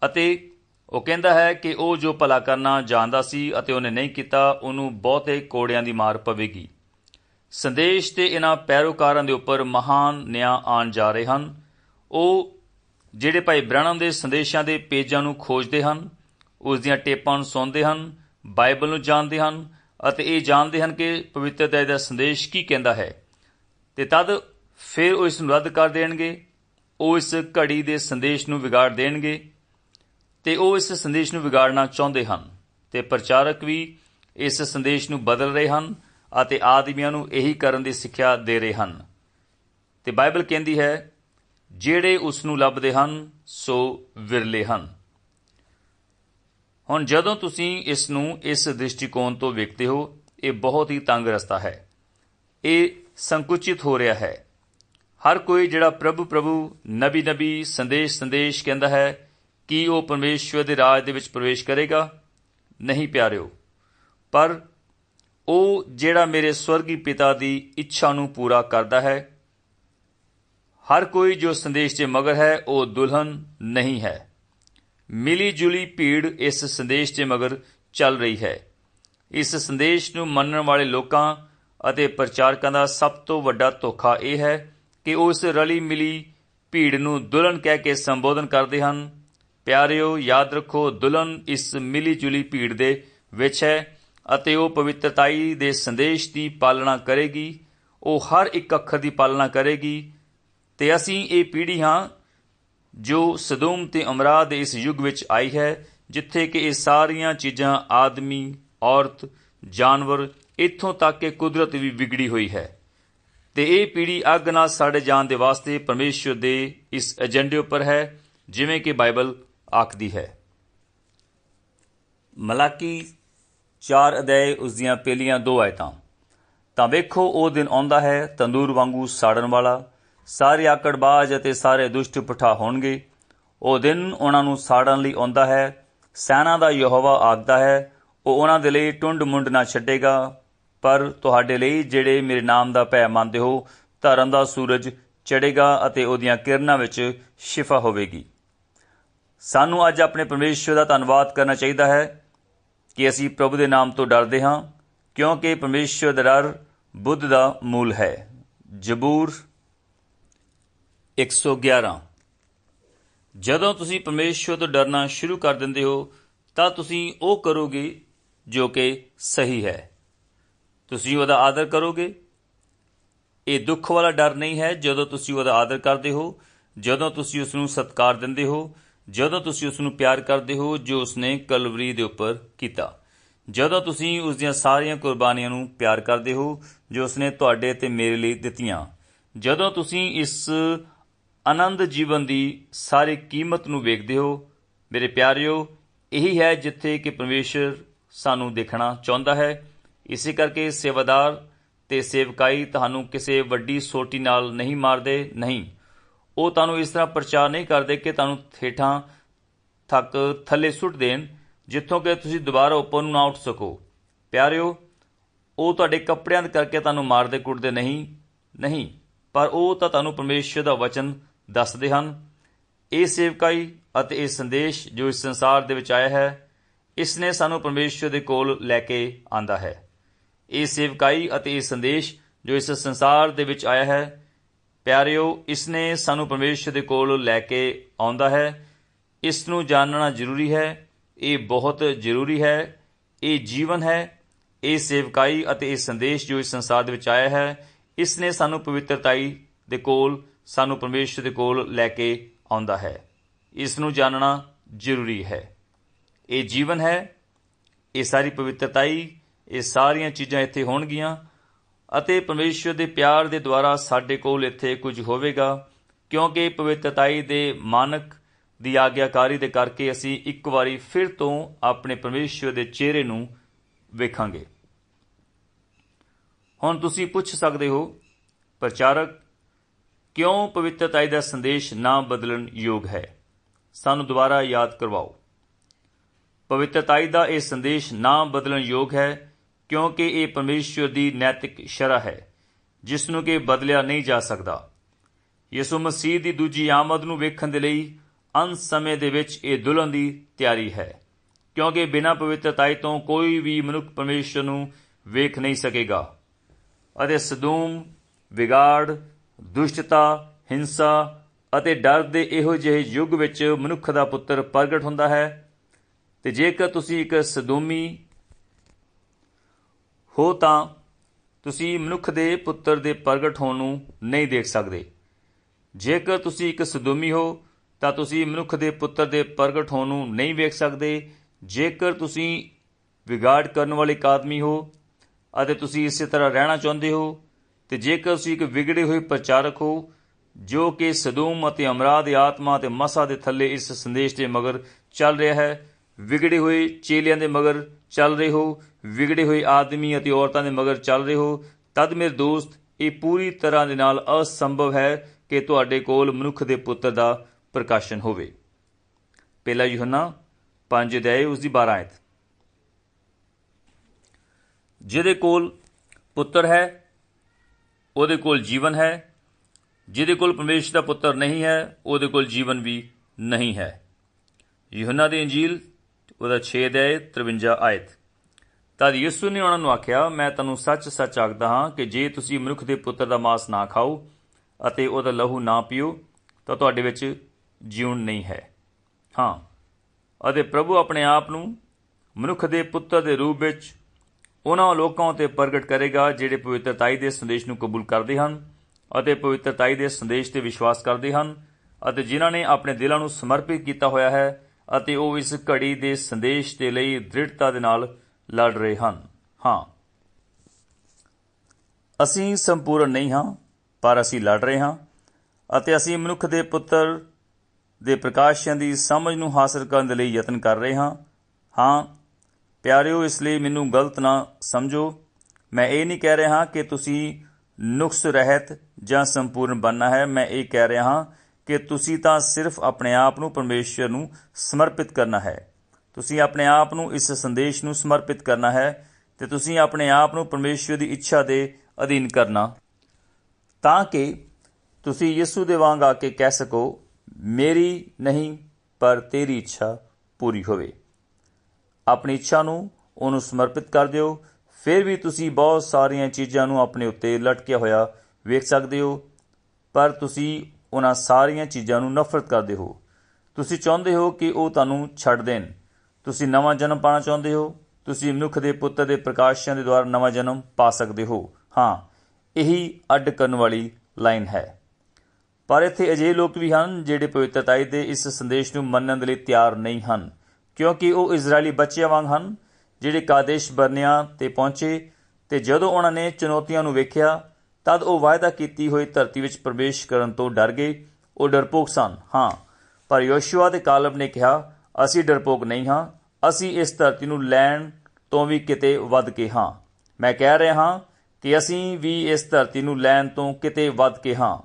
ਅਤੇ ਉਹ ਕਹਿੰਦਾ ਹੈ ਕਿ ਉਹ ਜੋ ਭਲਾ ਕਰਨਾ ਜਾਣਦਾ ਸੀ ਅਤੇ ਉਹਨੇ ਨਹੀਂ ਕੀਤਾ, ਉਹਨੂੰ ਬਹੁਤੇ ਕੋੜਿਆਂ ਦੀ ਮਾਰ ਪਵੇਗੀ। ਸੰਦੇਸ਼ ਤੇ ਇਹਨਾਂ ਪੈਰੋਕਾਰਾਂ ਦੇ ਉੱਪਰ ਮਹਾਨ ਨਿਆਂ ਆਣ ਜਾ ਰਹੇ ਹਨ। ਉਹ ਜਿਹੜੇ ਭਾਈ ਬ੍ਰਹਣਮ ਦੇ ਸੰਦੇਸ਼ਾਂ ਦੇ ਪੇਜਾਂ ਨੂੰ ਖੋਜਦੇ ਹਨ, ਉਸ ਦੀਆਂ ਟੇਪਾਂ ਨੂੰ ਸੁਣਦੇ ਹਨ, ਬਾਈਬਲ ਨੂੰ ਜਾਣਦੇ ਹਨ ਅਤੇ ਇਹ ਜਾਣਦੇ ਹਨ ਕਿ ਪਵਿੱਤਰਤਾ ਦਾ ਸੰਦੇਸ਼ ਕੀ ਕਹਿੰਦਾ ਹੈ। ਤੇ ਤਦ ਫਿਰ ਉਹ ਇਸ ਨੂੰ ਰੱਦ ਕਰ ਦੇਣਗੇ, ਉਹ ਇਸ ਘੜੀ ਦੇ ਸੰਦੇਸ਼ ਨੂੰ ਵਿਗਾੜ ਦੇਣਗੇ ਤੇ ਉਹ ਇਸ ਸੰਦੇਸ਼ ਨੂੰ ਵਿਗਾੜਨਾ ਚਾਹੁੰਦੇ ਹਨ ਤੇ ਪ੍ਰਚਾਰਕ ਵੀ ਇਸ ਸੰਦੇਸ਼ ਨੂੰ ਬਦਲ ਰਹੇ ਹਨ ਅਤੇ ਆਦਮੀਆਂ ਨੂੰ ਇਹੀ ਕਰਨ ਦੀ ਸਿੱਖਿਆ ਦੇ ਰਹੇ ਹਨ। ਤੇ ਬਾਈਬਲ ਕਹਿੰਦੀ ਹੈ, ਜਿਹੜੇ ਉਸ ਨੂੰ ਲੱਭਦੇ ਹਨ, ਸੋ ਵਿਰਲੇ ਹਨ। ਹੁਣ ਜਦੋਂ ਤੁਸੀਂ ਇਸ ਨੂੰ ਇਸ ਦ੍ਰਿਸ਼ਟੀਕੋਣ ਤੋਂ ਵੇਖਦੇ ਹੋ, ਇਹ ਬਹੁਤ ਹੀ ਤੰਗ ਰਸਤਾ ਹੈ। ਇਹ ਸੰਕੁਚਿਤ ਹੋ ਰਿਹਾ ਹੈ। ਹਰ ਕੋਈ ਜਿਹੜਾ ਪ੍ਰਭੂ ਪ੍ਰਭੂ, ਨਬੀ ਨਬੀ, ਸੰਦੇਸ਼ ਸੰਦੇਸ਼ ਕਹਿੰਦਾ ਹੈ ਕਿ ਉਹ ਪਰਮੇਸ਼ਵਰ ਦੇ ਰਾਜ ਦੇ ਵਿੱਚ ਪ੍ਰਵੇਸ਼ ਕਰੇਗਾ। ਨਹੀਂ ਪਿਆਰਿਓ, ਪਰ ਉਹ ਜਿਹੜਾ ਮੇਰੇ ਸਵਰਗੀ ਪਿਤਾ ਦੀ ਇੱਛਾ ਨੂੰ ਪੂਰਾ ਕਰਦਾ ਹੈ, ਹਰ ਕੋਈ ਜੋ ਸੰਦੇਸ਼ ਦੇ ਮਗਰ ਹੈ, ਉਹ ਦੁਲਹਨ ਨਹੀਂ ਹੈ। ਮਿਲੀ ਜੁਲੀ ਭੀੜ ਇਸ ਸੰਦੇਸ਼ ਦੇ ਮਗਰ ਚੱਲ ਰਹੀ ਹੈ। ਇਸ ਸੰਦੇਸ਼ ਨੂੰ ਮੰਨਣ ਵਾਲੇ ਲੋਕਾਂ ਅਤੇ ਪ੍ਰਚਾਰਕਾਂ ਦਾ ਸਭ ਤੋਂ ਵੱਡਾ ਧੋਖਾ ਇਹ ਹੈ ਕਿ ਉਹ ਇਸ ਰਲੀ ਮਿਲੀ ਭੀੜ ਨੂੰ ਦੁਲਹਨ ਕਹਿ ਕੇ ਸੰਬੋਧਨ ਕਰਦੇ ਹਨ। ਪਿਆਰਿਓ, ਯਾਦ ਰੱਖੋ, ਦੁਲਹਨ ਇਸ ਮਿਲੀ ਜੁਲੀ ਭੀੜ ਦੇ ਵਿੱਚ ਹੈ ਅਤੇ ਉਹ ਪਵਿੱਤਰਤਾਈ ਦੇ ਸੰਦੇਸ਼ ਦੀ ਪਾਲਣਾ ਕਰੇਗੀ। ਉਹ ਹਰ ਇੱਕ ਅੱਖਰ ਦੀ ਪਾਲਣਾ ਕਰੇਗੀ। ਤੇ ਅਸੀਂ ਇਹ ਪੀੜ੍ਹੀ ਹਾਂ ਜੋ ਸਦੂਮ ਤੇ ਅਮਰਾ ਦੇ ਇਸ ਯੁੱਗ ਵਿੱਚ ਆਈ ਹੈ, ਜਿੱਥੇ ਕਿ ਇਹ ਸਾਰੀਆਂ ਚੀਜ਼ਾਂ ਆਦਮੀ, ਔਰਤ, ਜਾਨਵਰ ਇੱਥੋਂ ਤੱਕ ਕਿ ਕੁਦਰਤ ਵੀ ਵਿਗੜੀ ਹੋਈ ਹੈ। ਤੇ ਇਹ ਪੀੜੀ ਅੱਗ ਨਾਲ ਸਾਡੇ ਜਾਣ ਦੇ ਵਾਸਤੇ ਪਰਮੇਸ਼ਵਰ ਦੇ ਇਸ ਏਜੰਡੇ ਉੱਪਰ ਹੈ, ਜਿਵੇਂ ਕਿ ਬਾਈਬਲ ਆਖਦੀ ਹੈ। ਮਲਾਕੀ 4 ਅਧਿਆਏ ਉਸ ਦੀਆਂ ਪਹਿਲੀਆਂ ਦੋ ਆਇਤਾਂ। ਤਾਂ ਵੇਖੋ, ਉਹ ਦਿਨ ਆਉਂਦਾ ਹੈ, ਤੰਦੂਰ ਵਾਂਗੂ ਸਾੜਨ ਵਾਲਾ। ਸਾਰੇ ਆਕੜਬਾਜ਼ ਅਤੇ ਸਾਰੇ ਦੁਸ਼ਟ ਪਠਾ ਹੋਣਗੇ। ਉਹ ਦਿਨ ਉਹਨਾਂ ਨੂੰ ਸਾੜਨ ਲਈ ਆਉਂਦਾ ਹੈ। ਸੈਨਾ ਦਾ ਯਹੋਵਾ ਆਖਦਾ ਹੈ, ਉਹ ਉਹਨਾਂ ਦੇ ਲਈ ਟੁੰਡ ਮੁੰਡ ਨਾ ਛੱਡੇਗਾ। ਪਰ ਤੁਹਾਡੇ ਲਈ ਜਿਹੜੇ ਮੇਰੇ ਨਾਮ ਦਾ ਭੈ ਮੰਨਦੇ ਹੋ, ਧਰਮ ਦਾ ਸੂਰਜ ਚੜੇਗਾ ਅਤੇ ਉਹਦੀਆਂ ਕਿਰਨਾਂ ਵਿੱਚ ਸ਼ਿਫਾ ਹੋਵੇਗੀ। ਸਾਨੂੰ ਅੱਜ ਆਪਣੇ ਪਰਮੇਸ਼ਵਰ ਦਾ ਧੰਨਵਾਦ ਕਰਨਾ ਚਾਹੀਦਾ ਹੈ ਕਿ ਅਸੀਂ ਪ੍ਰਭੂ ਦੇ ਨਾਮ ਤੋਂ ਡਰਦੇ ਹਾਂ, ਕਿਉਂਕਿ ਪਰਮੇਸ਼ਵਰ ਦਾ ਡਰ ਬੁੱਧ ਦਾ ਮੂਲ ਹੈ। ਜਬੂਰ 111 ਜਦੋਂ ਤੁਸੀਂ ਪਰਮੇਸ਼ਵਰ ਤੋਂ ਡਰਨਾ ਸ਼ੁਰੂ ਕਰ ਦਿੰਦੇ ਹੋ, ਤਾਂ ਤੁਸੀਂ ਉਹ ਕਰੋਗੇ ਜੋ ਕਿ ਸਹੀ ਹੈ। ਤੁਸੀਂ ਉਹਦਾ ਆਦਰ ਕਰੋਗੇ? ਇਹ ਦੁੱਖ ਵਾਲਾ ਡਰ ਨਹੀਂ ਹੈ ਜਦੋਂ ਤੁਸੀਂ ਉਹਦਾ ਆਦਰ ਕਰਦੇ ਹੋ, ਜਦੋਂ ਤੁਸੀਂ ਉਸ ਨੂੰ ਸਤਿਕਾਰ ਦਿੰਦੇ ਹੋ, ਜਦੋਂ ਤੁਸੀਂ ਉਸ ਨੂੰ ਪਿਆਰ ਕਰਦੇ ਹੋ ਜੋ ਉਸਨੇ ਕਲਵਰੀ ਦੇ ਉੱਪਰ ਕੀਤਾ। ਜਦੋਂ ਤੁਸੀਂ ਉਸ ਦੀਆਂ ਸਾਰੀਆਂ ਕੁਰਬਾਨੀਆਂ ਨੂੰ ਪਿਆਰ ਕਰਦੇ ਹੋ ਜੋ ਉਸਨੇ ਤੁਹਾਡੇ ਤੇ ਮੇਰੇ ਲਈ ਦਿੱਤੀਆਂ। ਜਦੋਂ ਤੁਸੀਂ ਇਸ ਆਨੰਦ ਜੀਵਨ ਦੀ ਸਾਰੀ ਕੀਮਤ ਨੂੰ ਵੇਖਦੇ ਹੋ, ਮੇਰੇ ਪਿਆਰਿਓ, ਇਹੀ ਹੈ ਜਿੱਥੇ ਕਿ ਪਰਮੇਸ਼ਰ ਸਾਨੂੰ ਦੇਖਣਾ ਚਾਹੁੰਦਾ ਹੈ। ਇਸੇ ਕਰਕੇ ਸੇਵਾਦਾਰ ਤੇ ਸੇਵਕਾਈ ਤੁਹਾਨੂੰ ਕਿਸੇ ਵੱਡੀ ਸੋਟੀ ਨਾਲ ਨਹੀਂ ਮਾਰਦੇ, ਨਹੀਂ। ਉਹ ਤੁਹਾਨੂੰ ਇਸ ਤਰ੍ਹਾਂ ਪ੍ਰਚਾਰ ਨਹੀਂ ਕਰਦੇ ਕਿ ਤੁਹਾਨੂੰ ਠੇਠਾਂ ਥੱਕ ਥੱਲੇ ਸੁੱਟ ਦੇਣ, ਜਿੱਥੋਂ ਕਿ ਤੁਸੀਂ ਦੁਬਾਰਾ ਉੱਪਰ ਨੂੰ ਨਾ ਉੱਠ ਸਕੋ। ਪਿਆਰਿਓ, ਉਹ ਤੁਹਾਡੇ ਕੱਪੜਿਆਂ ਦੇ ਕਰਕੇ ਤੁਹਾਨੂੰ ਮਾਰਦੇ ਕੁੱਟਦੇ ਨਹੀਂ ਨਹੀਂ, ਪਰ ਉਹ ਤਾਂ ਤੁਹਾਨੂੰ ਪਰਮੇਸ਼ਰ ਦਾ ਵਚਨ ਦੱਸਦੇ ਹਨ। ਇਹ ਸੇਵਕਾਈ ਅਤੇ ਇਹ ਸੰਦੇਸ਼ ਜੋ ਇਸ ਸੰਸਾਰ ਦੇ ਵਿੱਚ ਆਇਆ ਹੈ, ਇਸ ਨੇ ਸਾਨੂੰ ਪਰਮੇਸ਼ਰ ਦੇ ਕੋਲ ਲੈ ਕੇ ਆਂਦਾ ਹੈ। ਇਹ ਸੇਵਕਾਈ ਅਤੇ ਇਹ ਸੰਦੇਸ਼ ਜੋ ਇਸ ਸੰਸਾਰ ਦੇ ਵਿੱਚ ਆਇਆ ਹੈ, ਪਿਆਰਿਓ ਇਸ ਨੇ ਸਾਨੂੰ ਪਰਮੇਸ਼ਰ ਦੇ ਕੋਲ ਲੈ ਕੇ ਆਉਂਦਾ ਹੈ। ਇਸ ਨੂੰ ਜਾਣਨਾ ਜ਼ਰੂਰੀ ਹੈ। ਇਹ ਬਹੁਤ ਜ਼ਰੂਰੀ ਹੈ। ਇਹ ਜੀਵਨ ਹੈ। ਇਹ ਸੇਵਕਾਈ ਅਤੇ ਇਹ ਸੰਦੇਸ਼ ਜੋ ਇਸ ਸੰਸਾਰ ਦੇ ਵਿੱਚ ਆਇਆ ਹੈ ਇਸ ਨੇ ਸਾਨੂੰ ਪਵਿੱਤਰਤਾਈ ਦੇ ਕੋਲ, ਸਾਨੂੰ ਪਰਮੇਸ਼ਰ ਦੇ ਕੋਲ ਲੈ ਕੇ ਆਉਂਦਾ ਹੈ। ਇਸ ਨੂੰ ਜਾਣਨਾ ਜ਼ਰੂਰੀ ਹੈ। ਇਹ ਜੀਵਨ ਹੈ। ਇਹ ਸਾਰੀ ਪਵਿੱਤਰਤਾਈ ਇਹ ਸਾਰੀਆਂ ਚੀਜ਼ਾਂ ਇੱਥੇ ਹੋਣਗੀਆਂ ਅਤੇ ਪਰਮੇਸ਼ਰ ਦੇ ਪਿਆਰ ਦੇ ਦੁਆਰਾ ਸਾਡੇ ਕੋਲ ਇੱਥੇ ਕੁਝ ਹੋਵੇਗਾ, ਕਿਉਂਕਿ ਪਵਿੱਤਰਤਾਈ ਦੇ ਮਾਨਕ ਦੀ ਆਗਿਆਕਾਰੀ ਦੇ ਕਰਕੇ ਅਸੀਂ ਇੱਕ ਵਾਰੀ ਫਿਰ ਤੋਂ ਆਪਣੇ ਪਰਮੇਸ਼ਰ ਦੇ ਚਿਹਰੇ ਨੂੰ ਵੇਖਾਂਗੇ। ਹੁਣ ਤੁਸੀਂ ਪੁੱਛ ਸਕਦੇ ਹੋ, ਪ੍ਰਚਾਰਕ, ਕਿਉਂ ਪਵਿੱਤਰਤਾਈ ਦਾ ਸੰਦੇਸ਼ ਨਾ ਬਦਲਣ ਯੋਗ ਹੈ? ਸਾਨੂੰ ਦੁਬਾਰਾ ਯਾਦ ਕਰਵਾਓ। ਪਵਿੱਤਰਤਾਈ ਦਾ ਇਹ ਸੰਦੇਸ਼ ਨਾ ਬਦਲਣ ਯੋਗ ਹੈ ਕਿਉਂਕਿ ਇਹ ਪਰਮੇਸ਼ਵਰ ਦੀ ਨੈਤਿਕ ਸ਼ਰ੍ਹਾ ਹੈ ਜਿਸ ਨੂੰ ਕਿ ਬਦਲਿਆ ਨਹੀਂ ਜਾ ਸਕਦਾ। ਯਿਸੂ ਮਸੀਹ ਦੀ ਦੂਜੀ ਆਮਦ ਨੂੰ ਵੇਖਣ ਦੇ ਲਈ ਅੰਤ ਸਮੇਂ ਦੇ ਵਿੱਚ ਇਹ ਦੁਲਹਨ ਦੀ ਤਿਆਰੀ ਹੈ, ਕਿਉਂਕਿ ਬਿਨਾਂ ਪਵਿੱਤਰਤਾਈ ਤੋਂ ਕੋਈ ਵੀ ਮਨੁੱਖ ਪਰਮੇਸ਼ਰ ਨੂੰ ਵੇਖ ਨਹੀਂ ਸਕੇਗਾ। ਅਤੇ ਸਦੂਮ, ਵਿਗਾੜ, ਦੁਸ਼ਟਤਾ, ਹਿੰਸਾ ਅਤੇ ਡਰ ਦੇ ਇਹੋ ਜਿਹੇ ਯੁੱਗ ਵਿੱਚ ਮਨੁੱਖ ਦਾ ਪੁੱਤਰ ਪ੍ਰਗਟ ਹੁੰਦਾ ਹੈ। ਤੇ ਜੇਕਰ ਤੁਸੀਂ ਇੱਕ ਸਦੂਮੀ ਹੋ ਤਾਂ ਤੁਸੀਂ ਮਨੁੱਖ ਦੇ ਪੁੱਤਰ ਦੇ ਪ੍ਰਗਟ ਹੋਣ ਨੂੰ ਨਹੀਂ ਦੇਖ ਸਕਦੇ। ਜੇਕਰ ਤੁਸੀਂ ਇੱਕ ਸਦੂਮੀ ਹੋ, ਤਾਂ ਤੁਸੀਂ ਮਨੁੱਖ ਦੇ ਪੁੱਤਰ ਦੇ ਪ੍ਰਗਟ ਹੋਣ ਨੂੰ ਨਹੀਂ ਵੇਖ ਸਕਦੇ। ਜੇਕਰ ਤੁਸੀਂ ਵਿਗਾੜ ਕਰਨ ਵਾਲੇ ਇੱਕ ਆਦਮੀ ਹੋ ਅਤੇ ਤੁਸੀਂ ਇਸੇ ਤਰ੍ਹਾਂ ਰਹਿਣਾ ਚਾਹੁੰਦੇ ਹੋ, ਤੇ ਜੇਕਰ ਤੁਸੀਂ ਇੱਕ ਵਿਗੜੇ ਹੋਏ ਪ੍ਰਚਾਰਕ ਹੋ, ਜੋ ਕਿ ਸਦੂਮ ਅਤੇ ਅਮਰਾ ਦੀ ਆਤਮਾ ਤੇ ਮਸਾ ਦੇ ਥੱਲੇ ਇਸ ਸੰਦੇਸ਼ ਦੇ ਮਗਰ ਚੱਲ ਰਿਹਾ ਹੈ, ਵਿਗੜੇ ਹੋਏ ਚੇਲਿਆਂ ਦੇ ਮਗਰ ਚੱਲ ਰਹੇ ਹੋ ਵਿਗੜੇ ਹੋਏ ਆਦਮੀ ਅਤੇ ਔਰਤਾਂ ਦੇ ਮਗਰ ਚੱਲ ਰਹੇ ਹੋ, ਤਦ ਮੇਰੇ ਦੋਸਤ, ਇਹ ਪੂਰੀ ਤਰ੍ਹਾਂ ਦੇ ਨਾਲ ਅਸੰਭਵ ਹੈ ਕਿ ਤੁਹਾਡੇ ਕੋਲ ਮਨੁੱਖ ਦੇ ਪੁੱਤਰ ਦਾ ਪ੍ਰਕਾਸ਼ਨ ਹੋਵੇ। ਪਹਿਲਾ ਯੋਹਨਾ 5 ਅਧਿਆਇ ਉਸ ਦੀ 12 ਆਇਤ। ਜਿਹਦੇ ਕੋਲ ਪੁੱਤਰ ਹੈ, ਉਹਦੇ ਕੋਲ ਜੀਵਨ ਹੈ। ਜਿਹਦੇ ਕੋਲ ਪਰਮੇਸ਼ਰ ਦਾ ਪੁੱਤਰ ਨਹੀਂ ਹੈ, ਉਹਦੇ ਕੋਲ ਜੀਵਨ ਵੀ ਨਹੀਂ ਹੈ। ਯੋਹਨਾ ਦੀ ਇੰਜੀਲ, ਉਹਦਾ 6 ਅਧਿਆਇ 53 ਆਇਤ। ਤਦ ਯਿਸੂ ਨੇ ਉਹਨਾਂ ਨੂੰ ਆਖਿਆ, ਮੈਂ ਤੁਹਾਨੂੰ ਸੱਚ-ਸੱਚ ਆਖਦਾ ਹਾਂ ਕਿ ਜੇ ਤੁਸੀਂ ਮਨੁੱਖ ਦੇ ਪੁੱਤਰ ਦਾ ਮਾਸ ਨਾ ਖਾਓ ਅਤੇ ਉਹਦਾ ਲਹੂ ਨਾ ਪੀਓ, ਤਾਂ ਤੁਹਾਡੇ ਵਿੱਚ ਜੀਵਨ ਨਹੀਂ ਹੈ। ਹਾਂ, ਅਤੇ ਪ੍ਰਭੂ ਆਪਣੇ ਆਪ ਨੂੰ ਮਨੁੱਖ ਦੇ ਪੁੱਤਰ ਦੇ ਰੂਪ ਵਿੱਚ ਉਹਨਾਂ ਲੋਕਾਂ ਉਤੇ ਪ੍ਰਗਟ ਕਰੇਗਾ, ਜਿਹੜੇ ਪਵਿੱਤਰਤਾਈ ਦੇ ਸੰਦੇਸ਼ ਨੂੰ ਕਬੂਲ ਕਰਦੇ ਹਨ ਅਤੇ ਪਵਿੱਤਰਤਾਈ ਦੇ ਸੰਦੇਸ਼ ਤੇ ਵਿਸ਼ਵਾਸ ਕਰਦੇ ਹਨ ਅਤੇ ਜਿਨ੍ਹਾਂ ਨੇ ਆਪਣੇ ਦਿਲਾਂ ਨੂੰ ਸਮਰਪਿਤ ਕੀਤਾ ਹੋਇਆ ਹੈ ਅਤੇ ਉਹ ਇਸ ਘੜੀ ਦੇ ਸੰਦੇਸ਼ ਦੇ ਲਈ ਦ੍ਰਿੜਤਾ ਦੇ ਨਾਲ ਲੜ ਰਹੇ ਹਨ। ਹਾਂ। ਅਸੀਂ ਸੰਪੂਰਨ ਨਹੀਂ ਹਾਂ, ਪਰ ਅਸੀਂ ਲੜ ਰਹੇ ਹਾਂ ਅਤੇ ਅਸੀਂ ਮਨੁੱਖ ਦੇ ਪੁੱਤਰ ਦੇ ਪ੍ਰਕਾਸ਼ਨ ਦੀ ਸਮਝ ਨੂੰ ਹਾਸਲ ਕਰਨ ਦੇ ਲਈ ਯਤਨ ਕਰ ਰਹੇ ਹਾਂ। ਹਾਂ। ਪਿਆਰਿਓ, ਇਸ ਲਈ ਮੈਨੂੰ ਗਲਤ ਨਾ ਸਮਝੋ। ਮੈਂ ਇਹ ਨਹੀਂ ਕਹਿ ਰਿਹਾ ਕਿ ਤੁਸੀਂ ਨੁਕਸ ਰਹਿਤ ਜਾਂ ਸੰਪੂਰਨ ਬਣਨਾ ਹੈ। ਮੈਂ ਇਹ ਕਹਿ ਰਿਹਾ ਹਾਂ ਕਿ ਤੁਸੀਂ ਤਾਂ ਸਿਰਫ ਆਪਣੇ ਆਪ ਨੂੰ ਪਰਮੇਸ਼ਰ ਨੂੰ ਸਮਰਪਿਤ ਕਰਨਾ ਹੈ। ਤੁਸੀਂ ਆਪਣੇ ਆਪ ਨੂੰ ਇਸ ਸੰਦੇਸ਼ ਨੂੰ ਸਮਰਪਿਤ ਕਰਨਾ ਹੈ ਤੇ ਤੁਸੀਂ ਆਪਣੇ ਆਪ ਨੂੰ ਪਰਮੇਸ਼ਰ ਦੀ ਇੱਛਾ ਦੇ ਅਧੀਨ ਕਰਨਾ। ਤਾਂ ਕਿ ਤੁਸੀਂ ਯਿਸੂ ਦੇ ਵਾਂਗ ਆ ਕੇ ਕਹਿ ਸਕੋ, ਮੇਰੀ ਨਹੀਂ, ਪਰ ਤੇਰੀ ਇੱਛਾ ਪੂਰੀ ਹੋਵੇ। ਆਪਣੀ ਇੱਛਾ ਨੂੰ ਉਹਨੂੰ ਸਮਰਪਿਤ ਕਰ ਦਿਓ। ਫਿਰ ਵੀ ਤੁਸੀਂ ਬਹੁਤ ਸਾਰੀਆਂ ਚੀਜ਼ਾਂ ਨੂੰ ਆਪਣੇ ਉੱਤੇ ਲਟਕਿਆ ਹੋਇਆ ਵੇਖ ਸਕਦੇ ਹੋ, ਪਰ ਤੁਸੀਂ ਉਹਨਾਂ ਸਾਰੀਆਂ ਚੀਜ਼ਾਂ ਨੂੰ ਨਫ਼ਰਤ ਕਰਦੇ ਹੋ। ਤੁਸੀਂ ਚਾਹੁੰਦੇ ਹੋ ਕਿ ਉਹ ਤੁਹਾਨੂੰ ਛੱਡ ਦੇਣ। ਤੁਸੀਂ ਨਵਾਂ ਜਨਮ ਪਾਣਾ ਚਾਹੁੰਦੇ ਹੋ, ਤੁਸੀਂ ਮਨੁੱਖ ਦੇ ਪੁੱਤਰ ਦੇ ਪ੍ਰਕਾਸ਼ਾਂ ਦੇ ਦੁਆਰਾ ਨਵਾਂ ਜਨਮ ਪਾ ਸਕਦੇ ਹੋ। ਹਾਂ, ਇਹੀ ਅੱਡ ਕਰਨ ਵਾਲੀ ਲਾਈਨ ਹੈ। ਪਰ ਇੱਥੇ ਅਜਿਹੇ ਲੋਕ ਵੀ ਹਨ ਜਿਹੜੇ ਪਵਿੱਤਰਤਾਈ ਦੇ ਇਸ ਸੰਦੇਸ਼ ਨੂੰ ਮੰਨਣ ਦੇ ਲਈ ਤਿਆਰ ਨਹੀਂ ਹਨ, ਕਿਉਂਕਿ ਉਹ ਇਜ਼ਰਾਈਲੀ ਬੱਚਿਆਂ ਵਾਂਗ ਹਨ, ਜਿਹੜੇ ਕਾਦੇਸ਼, ਬਰਨਿਆ ਤੇ ਪਹੁੰਚੇ ਤੇ ਜਦੋਂ ਉਹਨਾਂ ਨੇ ਚੁਣੌਤੀਆਂ ਨੂੰ ਵੇਖਿਆ, ਤਦ ਉਹ ਵਾਅਦਾ ਕੀਤੀ ਹੋਈ ਧਰਤੀ ਵਿੱਚ ਪ੍ਰਵੇਸ਼ ਕਰਨ ਤੋਂ ਡਰ ਗਏ। ਉਹ ਡਰਪੋਕ ਸਨ। ਹਾਂ, ਪਰ ਯੋਸ਼ੂਆ ਦੇ ਕਾਲਬ ਨੇ ਕਿਹਾ, ਅਸੀਂ ਡਰਪੋਕ ਨਹੀਂ ਹਾਂ ਅਸੀਂ ਇਸ ਧਰਤੀ ਨੂੰ ਲੈਣ ਤੋਂ ਵੀ ਕਿਤੇ ਵੱਧ ਕੇ ਹਾਂ। ਮੈਂ ਕਹਿ ਰਿਹਾ ਹਾਂ ਕਿ ਅਸੀਂ ਵੀ ਇਸ ਧਰਤੀ ਨੂੰ ਲੈਣ ਤੋਂ ਕਿਤੇ ਵੱਧ ਕੇ ਹਾਂ।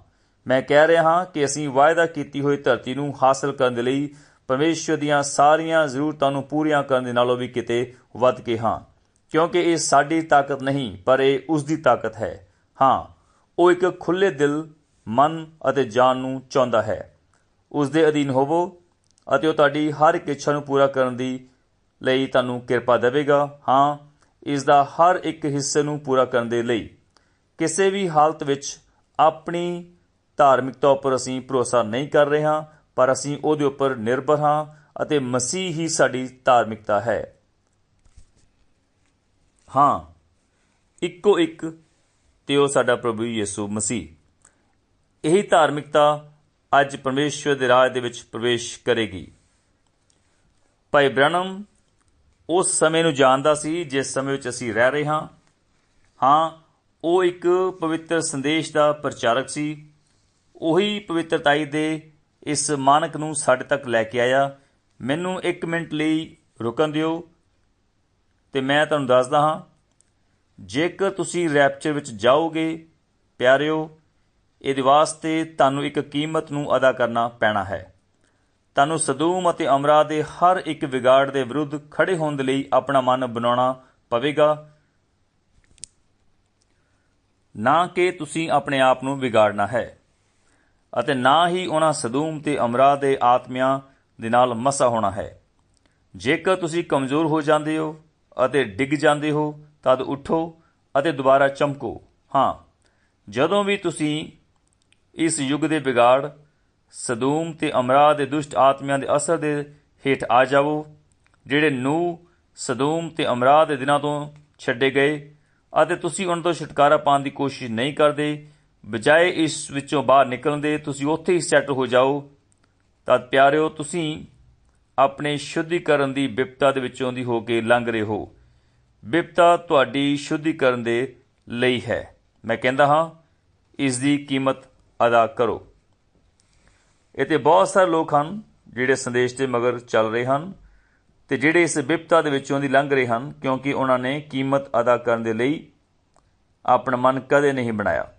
ਮੈਂ ਕਹਿ ਰਿਹਾ ਹਾਂ ਕਿ ਅਸੀਂ ਵਾਅਦਾ ਕੀਤੀ ਹੋਈ ਧਰਤੀ ਨੂੰ ਹਾਸਲ ਕਰਨ ਦੇ ਲਈ ਪਰਮੇਸ਼ਰ ਦੀਆਂ ਸਾਰੀਆਂ ਜ਼ਰੂਰਤਾਂ ਨੂੰ ਪੂਰੀਆਂ ਕਰਨ ਦੇ ਨਾਲੋਂ ਵੀ ਕਿਤੇ ਵੱਧ ਕੇ ਹਾਂ। ਕਿਉਂਕਿ ਇਹ ਸਾਡੀ ਤਾਕਤ ਨਹੀਂ, ਪਰ ਇਹ ਉਸ ਦੀ ਤਾਕਤ ਹੈ। ਹਾਂ, ਉਹ ਇੱਕ ਖੁੱਲੇ ਦਿਲ, ਮਨ ਅਤੇ ਜਾਨ ਨੂੰ ਚਾਹੁੰਦਾ ਹੈ। ਉਸ ਦੇ ਅਧੀਨ ਹੋਵੋ ਅਤੇ ਉਹ ਤੁਹਾਡੀ ਹਰ ਇੱਕ ਇੱਛਾ ਨੂੰ ਪੂਰਾ ਕਰਨ ਦੀ ਲਈ ਤੁਹਾਨੂੰ ਕਿਰਪਾ ਦੇਵੇਗਾ। ਹਾਂ, ਇਸ ਦਾ ਹਰ ਇੱਕ ਹਿੱਸੇ ਨੂੰ ਪੂਰਾ ਕਰਨ ਦੇ ਲਈ ਕਿਸੇ ਵੀ ਹਾਲਤ ਵਿੱਚ ਆਪਣੀ ਧਾਰਮਿਕਤਾ ਉੱਪਰ ਅਸੀਂ ਭਰੋਸਾ ਨਹੀਂ ਕਰ ਰਹੇ ਹਾਂ, ਪਰ ਅਸੀਂ ਉਹਦੇ ਉੱਪਰ ਨਿਰਭਰ ਹਾਂ ਅਤੇ ਮਸੀਹ ਹੀ ਸਾਡੀ ਧਾਰਮਿਕਤਾ ਹੈ। ਹਾਂ, ਇੱਕੋ ਇੱਕ ਤੇ ਉਹ ਸਾਡਾ ਪ੍ਰਭੂ ਯਿਸੂ ਮਸੀਹ। ਇਹੀ ਧਾਰਮਿਕਤਾ ਅੱਜ ਪਰਮੇਸ਼ਵਰ ਦੇ ਰਾਜ ਦੇ ਵਿੱਚ ਪ੍ਰਵੇਸ਼ ਕਰੇਗੀ। ਭਾਈ ਬ੍ਰਨਮ ਉਸ ਸਮੇਂ ਨੂੰ ਜਾਣਦਾ ਸੀ ਜਿਸ ਸਮੇਂ ਵਿੱਚ ਅਸੀਂ ਰਹਿ ਰਹੇ ਹਾਂ। ਹਾਂ, ਉਹ ਇੱਕ ਪਵਿੱਤਰ ਸੰਦੇਸ਼ ਦਾ ਪ੍ਰਚਾਰਕ ਸੀ। ਉਹੀ ਪਵਿੱਤਰਤਾਈ ਦੇ ਇਸ ਮਾਨਕ ਨੂੰ ਸਾਡੇ ਤੱਕ ਲੈ ਕੇ ਆਇਆ। ਮੈਨੂੰ 1 ਮਿੰਟ ਲਈ ਰੁਕਣ ਦਿਓ ਤੇ ਮੈਂ ਤੁਹਾਨੂੰ ਦੱਸਦਾ ਹਾਂ, ਜੇਕਰ ਤੁਸੀਂ ਰੈਪਚਰ ਵਿੱਚ ਜਾਓਗੇ, ਪਿਆਰਿਓ, ਇਹਦੇ ਵਾਸਤੇ ਤੁਹਾਨੂੰ ਇੱਕ ਕੀਮਤ ਨੂੰ ਅਦਾ ਕਰਨਾ ਪੈਣਾ ਹੈ। ਤੁਹਾਨੂੰ ਸਦੂਮ ਅਤੇ ਅਮਰਾ ਦੇ ਹਰ ਇੱਕ ਵਿਗਾੜ ਦੇ ਵਿਰੁੱਧ ਖੜੇ ਹੋਣ ਦੇ ਲਈ ਆਪਣਾ ਮਨ ਬਣਾਉਣਾ ਪਵੇਗਾ। ਨਾ ਕਿ ਤੁਸੀਂ ਆਪਣੇ ਆਪ ਨੂੰ ਵਿਗਾੜਨਾ ਹੈ ਅਤੇ ਨਾ ਹੀ ਉਹਨਾਂ ਸਦੂਮ ਤੇ ਅਮਰਾ ਦੇ ਆਤਮਿਆਂ ਦੇ ਨਾਲ ਮਸਾ ਹੋਣਾ ਹੈ। ਜੇਕਰ ਤੁਸੀਂ ਕਮਜ਼ੋਰ ਹੋ ਜਾਂਦੇ ਹੋ ਅਤੇ ਡਿੱਗ ਜਾਂਦੇ ਹੋ, ਤਦ ਉਠੋ ਅਤੇ ਦੁਬਾਰਾ ਚਮਕੋ। ਹਾਂ, ਜਦੋਂ ਵੀ ਤੁਸੀਂ ਇਸ ਯੁੱਗ ਦੇ ਵਿਗਾੜ ਸਦੂਮ ਤੇ ਅਮਰਾ ਦੇ ਦੁਸ਼ਟ ਆਤਮਿਆਂ ਦੇ ਅਸਰ ਦੇ ਹੇਠ ਆ ਜਾਵੋ, ਜਿਹੜੇ ਨੂੰ ਸਦੂਮ ਤੇ ਅਮਰਾ ਦੇ ਦਿਨਾਂ ਤੋਂ ਛੱਡੇ ਗਏ ਅਤੇ ਤੁਸੀਂ ਉਹਨਾਂ ਤੋਂ ਛੁਟਕਾਰਾ ਪਾਉਣ ਦੀ ਕੋਸ਼ਿਸ਼ ਨਹੀਂ ਕਰਦੇ, ਬਜਾਏ ਇਸ ਵਿੱਚੋਂ ਬਾਹਰ ਨਿਕਲਣ ਦੇ ਤੁਸੀਂ ਉੱਥੇ ਹੀ ਸੈਟਲ ਹੋ ਜਾਓ। ਤਦ ਪਿਆਰਿਓ, ਤੁਸੀਂ ਆਪਣੇ ਸ਼ੁੱਧੀਕਰਨ ਦੀ ਬਿਪਤਾ ਦੇ ਵਿੱਚੋਂ ਦੀ ਹੋ ਕੇ ਲੰਘ ਰਹੇ ਹੋ। ਵਿਪਤਾ ਤੁਹਾਡੀ ਸ਼ੁੱਧੀਕਰਨ ਦੇ ਲਈ ਹੈ। ਮੈਂ ਕਹਿੰਦਾ ਹਾਂ, ਇਸ ਦੀ ਕੀਮਤ ਅਦਾ ਕਰੋ। ਇਤੇ ਬਹੁਤ ਸਾਰੇ ਲੋਕ ਹਨ ਜਿਹੜੇ ਸੰਦੇਸ਼ ਦੇ ਮਗਰ ਚੱਲ ਰਹੇ ਹਨ ਤੇ ਜਿਹੜੇ ਇਸ ਵਿਪਤਾ ਦੇ ਵਿੱਚੋਂ ਦੀ ਲੰਘ ਰਹੇ ਹਨ ਕਿਉਂਕਿ ਉਹਨਾਂ ਨੇ ਕੀਮਤ ਅਦਾ ਕਰਨ ਦੇ ਲਈ ਆਪਣਾ ਮਨ ਕਦੇ ਨਹੀਂ ਬਣਾਇਆ।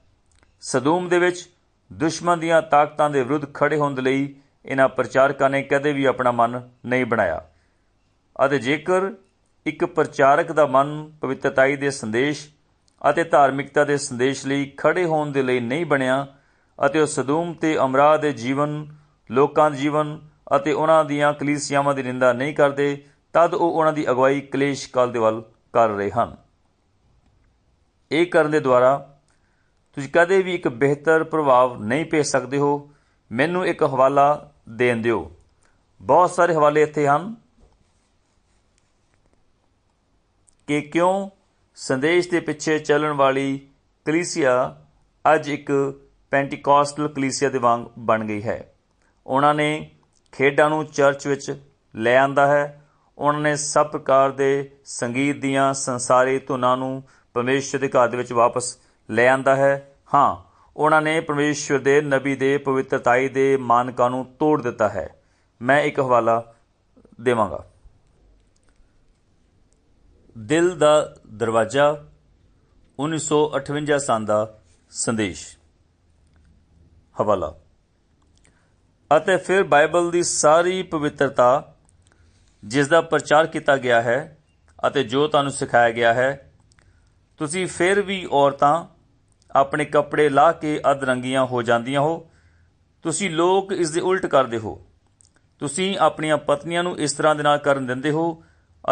ਸਦੂਮ ਦੇ ਵਿੱਚ ਦੁਸ਼ਮਣ ਦੀਆਂ ਤਾਕਤਾਂ ਦੇ ਵਿਰੁੱਧ ਖੜੇ ਹੋਣ ਦੇ ਲਈ ਇਹਨਾਂ ਪ੍ਰਚਾਰਕਾਂ ਨੇ ਕਦੇ ਵੀ ਆਪਣਾ ਮਨ ਨਹੀਂ ਬਣਾਇਆ। ਅਤੇ ਜੇਕਰ ਇੱਕ ਪ੍ਰਚਾਰਕ ਦਾ ਮਨ ਪਵਿੱਤਰਤਾਈ ਦੇ ਸੰਦੇਸ਼ ਅਤੇ ਧਾਰਮਿਕਤਾ ਦੇ ਸੰਦੇਸ਼ ਲਈ ਖੜੇ ਹੋਣ ਦੇ ਲਈ ਨਹੀਂ ਬਣਿਆ ਅਤੇ ਉਹ ਸਦੂਮ ਤੇ ਅਮਰਾ ਦੇ ਜੀਵਨ, ਲੋਕਾਂ ਦੇ ਜੀਵਨ ਅਤੇ ਉਹਨਾਂ ਦੀਆਂ ਕਲੀਸਿਆਵਾਂ ਦੀ ਨਿੰਦਾ ਨਹੀਂ ਕਰਦੇ, ਤਦ ਉਹ ਉਹਨਾਂ ਦੀ ਅਗਵਾਈ ਕਲੇਸ਼ ਕਾਲ ਦੇ ਵੱਲ ਕਰ ਰਹੇ ਹਨ। ਇਹ ਕਰਨ ਦੇ ਦੁਆਰਾ ਤੁਸੀਂ ਕਦੇ ਵੀ ਇੱਕ ਬਿਹਤਰ ਪ੍ਰਭਾਵ ਨਹੀਂ ਭੇਜ ਸਕਦੇ ਹੋ। ਮੈਨੂੰ ਇੱਕ ਹਵਾਲਾ ਦੇਣ ਦਿਓ। ਬਹੁਤ ਸਾਰੇ ਹਵਾਲੇ ਇੱਥੇ ਹਨ ਕਿ ਕਿਉਂ ਸੰਦੇਸ਼ ਦੇ ਪਿੱਛੇ ਚੱਲਣ ਵਾਲੀ ਕਲੀਸਿਆ ਅੱਜ ਇੱਕ ਪੈਂਟੀਕੋਸਟਲ ਕਲੀਸਿਆ ਦੇ ਵਾਂਗ ਬਣ ਗਈ ਹੈ। ਉਹਨਾਂ ਨੇ ਖੇਡਾਂ ਨੂੰ ਚਰਚ ਵਿੱਚ ਲੈ ਆਂਦਾ ਹੈ। ਉਹਨਾਂ ਨੇ ਸਭ ਪ੍ਰਕਾਰ ਦੇ ਸੰਗੀਤ ਦੀਆਂ ਸੰਸਾਰੀ ਧੁਨਾਂ ਨੂੰ ਪਰਮੇਸ਼ਰ ਦੇ ਘਰ ਦੇ ਵਿੱਚ ਵਾਪਸ ਲੈ ਆਂਦਾ ਹੈ। ਹਾਂ, ਉਹਨਾਂ ਨੇ ਪਰਮੇਸ਼ਰ ਦੇ ਨਬੀ ਦੇ ਪਵਿੱਤਰਤਾਈ ਦੇ ਮਾਨਕਾਂ ਨੂੰ ਤੋੜ ਦਿੱਤਾ ਹੈ। ਮੈਂ ਇੱਕ ਹਵਾਲਾ ਦੇਵਾਂਗਾ। ਦਿਲ ਦਾ ਦਰਵਾਜ਼ਾ 1958 ਸਾਲ ਦਾ ਸੰਦੇਸ਼। ਹਵਾਲਾ। ਅਤੇ ਫਿਰ ਬਾਈਬਲ ਦੀ ਸਾਰੀ ਪਵਿੱਤਰਤਾ ਜਿਸ ਦਾ ਪ੍ਰਚਾਰ ਕੀਤਾ ਗਿਆ ਹੈ ਅਤੇ ਜੋ ਤੁਹਾਨੂੰ ਸਿਖਾਇਆ ਗਿਆ ਹੈ, ਤੁਸੀਂ ਫਿਰ ਵੀ ਔਰਤਾਂ ਆਪਣੇ ਕੱਪੜੇ ਲਾ ਕੇ ਅਧਰੰਗੀਆਂ ਹੋ ਜਾਂਦੀਆਂ ਹੋ। ਤੁਸੀਂ ਲੋਕ ਇਸ ਦੇ ਉਲਟ ਕਰਦੇ ਹੋ। ਤੁਸੀਂ ਆਪਣੀਆਂ ਪਤਨੀਆਂ ਨੂੰ ਇਸ ਤਰ੍ਹਾਂ ਦੇ ਨਾਲ ਕਰਨ ਦਿੰਦੇ ਹੋ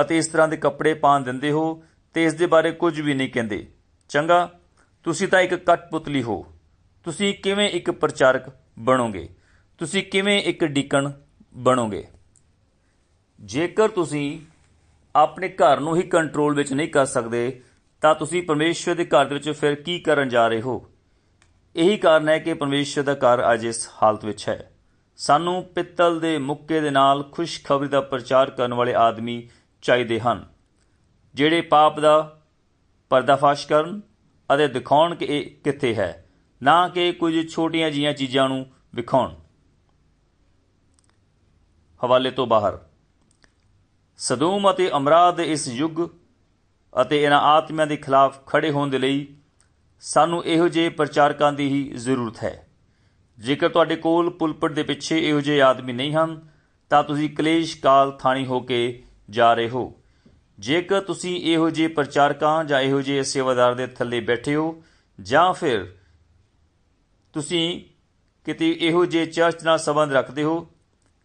ਅਤੇ ਇਸ ਤਰ੍ਹਾਂ ਦੇ ਕੱਪੜੇ ਪਾਣ ਦਿੰਦੇ ਹੋ ਤੇ ਇਸ ਦੇ ਬਾਰੇ ਕੁਝ ਵੀ ਨਹੀਂ ਕਹਿੰਦੇ। ਚੰਗਾ, ਤੁਸੀਂ ਤਾਂ ਇੱਕ ਕਟਪੁਤਲੀ ਹੋ। ਤੁਸੀਂ ਕਿਵੇਂ ਇੱਕ ਪ੍ਰਚਾਰਕ ਬਣੋਗੇ? ਤੁਸੀਂ ਕਿਵੇਂ ਇੱਕ ਡੀਕਣ ਬਣੋਗੇ? ਜੇਕਰ ਤੁਸੀਂ ਆਪਣੇ ਘਰ ਨੂੰ ਹੀ ਕੰਟਰੋਲ ਵਿੱਚ ਨਹੀਂ ਕਰ ਸਕਦੇ, ਤਾਂ ਤੁਸੀਂ ਪਰਮੇਸ਼ਰ ਦੇ ਘਰ ਦੇ ਵਿੱਚ ਫਿਰ ਕੀ ਕਰਨ ਜਾ ਰਹੇ ਹੋ? ਇਹੀ ਕਾਰਨ ਹੈ ਕਿ ਪਰਮੇਸ਼ਰ ਦਾ ਘਰ ਅੱਜ ਇਸ ਹਾਲਤ ਵਿੱਚ ਹੈ। ਸਾਨੂੰ ਪਿੱਤਲ ਦੇ ਮੁੱਕੇ ਦੇ ਨਾਲ ਖੁਸ਼ਖਬਰੀ ਦਾ ਪ੍ਰਚਾਰ ਕਰਨ ਵਾਲੇ ਆਦਮੀ ਚਾਹੀਦੇ ਹਨ, ਜਿਹੜੇ ਪਾਪ ਦਾ ਪਰਦਾਫਾਸ਼ ਕਰਨ ਅਤੇ ਦਿਖਾਉਣ ਕਿ ਇਹ ਕਿੱਥੇ ਹੈ। ਨਾ ਕਿ ਕੁਝ ਛੋਟੀਆਂ ਜੀਆਂ ਚੀਜ਼ਾਂ ਨੂੰ ਵਿਖਾਉਣ। ਹਵਾਲੇ ਤੋਂ ਬਾਹਰ, ਸਦੂਮ ਅਤੇ ਅਮਰਾਦ ਦੇ ਇਸ ਯੁੱਗ ਅਤੇ ਇਹਨਾਂ ਆਤਮਿਆਂ ਦੇ ਖਿਲਾਫ ਖੜੇ ਹੋਣ ਦੇ ਲਈ ਸਾਨੂੰ ਇਹੋ ਜਿਹੇ ਪ੍ਰਚਾਰਕਾਂ ਦੀ ਹੀ ਜ਼ਰੂਰਤ ਹੈ। ਜੇਕਰ ਤੁਹਾਡੇ ਕੋਲ ਪੁਲਪਟ ਦੇ ਪਿੱਛੇ ਇਹੋ ਜਿਹੇ ਆਦਮੀ ਨਹੀਂ ਹਨ, ਤਾਂ ਤੁਸੀਂ ਕਲੇਸ਼ ਕਾਲ ਥਾਣੀ ਹੋ ਕੇ ਜਾ ਰਹੇ ਹੋ। ਜੇਕਰ ਤੁਸੀਂ ਇਹੋ ਜਿਹੇ ਪ੍ਰਚਾਰਕਾਂ ਜਾਂ ਇਹੋ ਜਿਹੇ ਸੇਵਾਦਾਰ ਦੇ ਥੱਲੇ ਬੈਠੇ ਹੋ, ਜਾਂ ਫਿਰ ਤੁਸੀਂ ਕਿਤੇ ਇਹੋ ਜਿਹੇ ਚਰਚ ਨਾਲ ਸੰਬੰਧ ਰੱਖਦੇ ਹੋ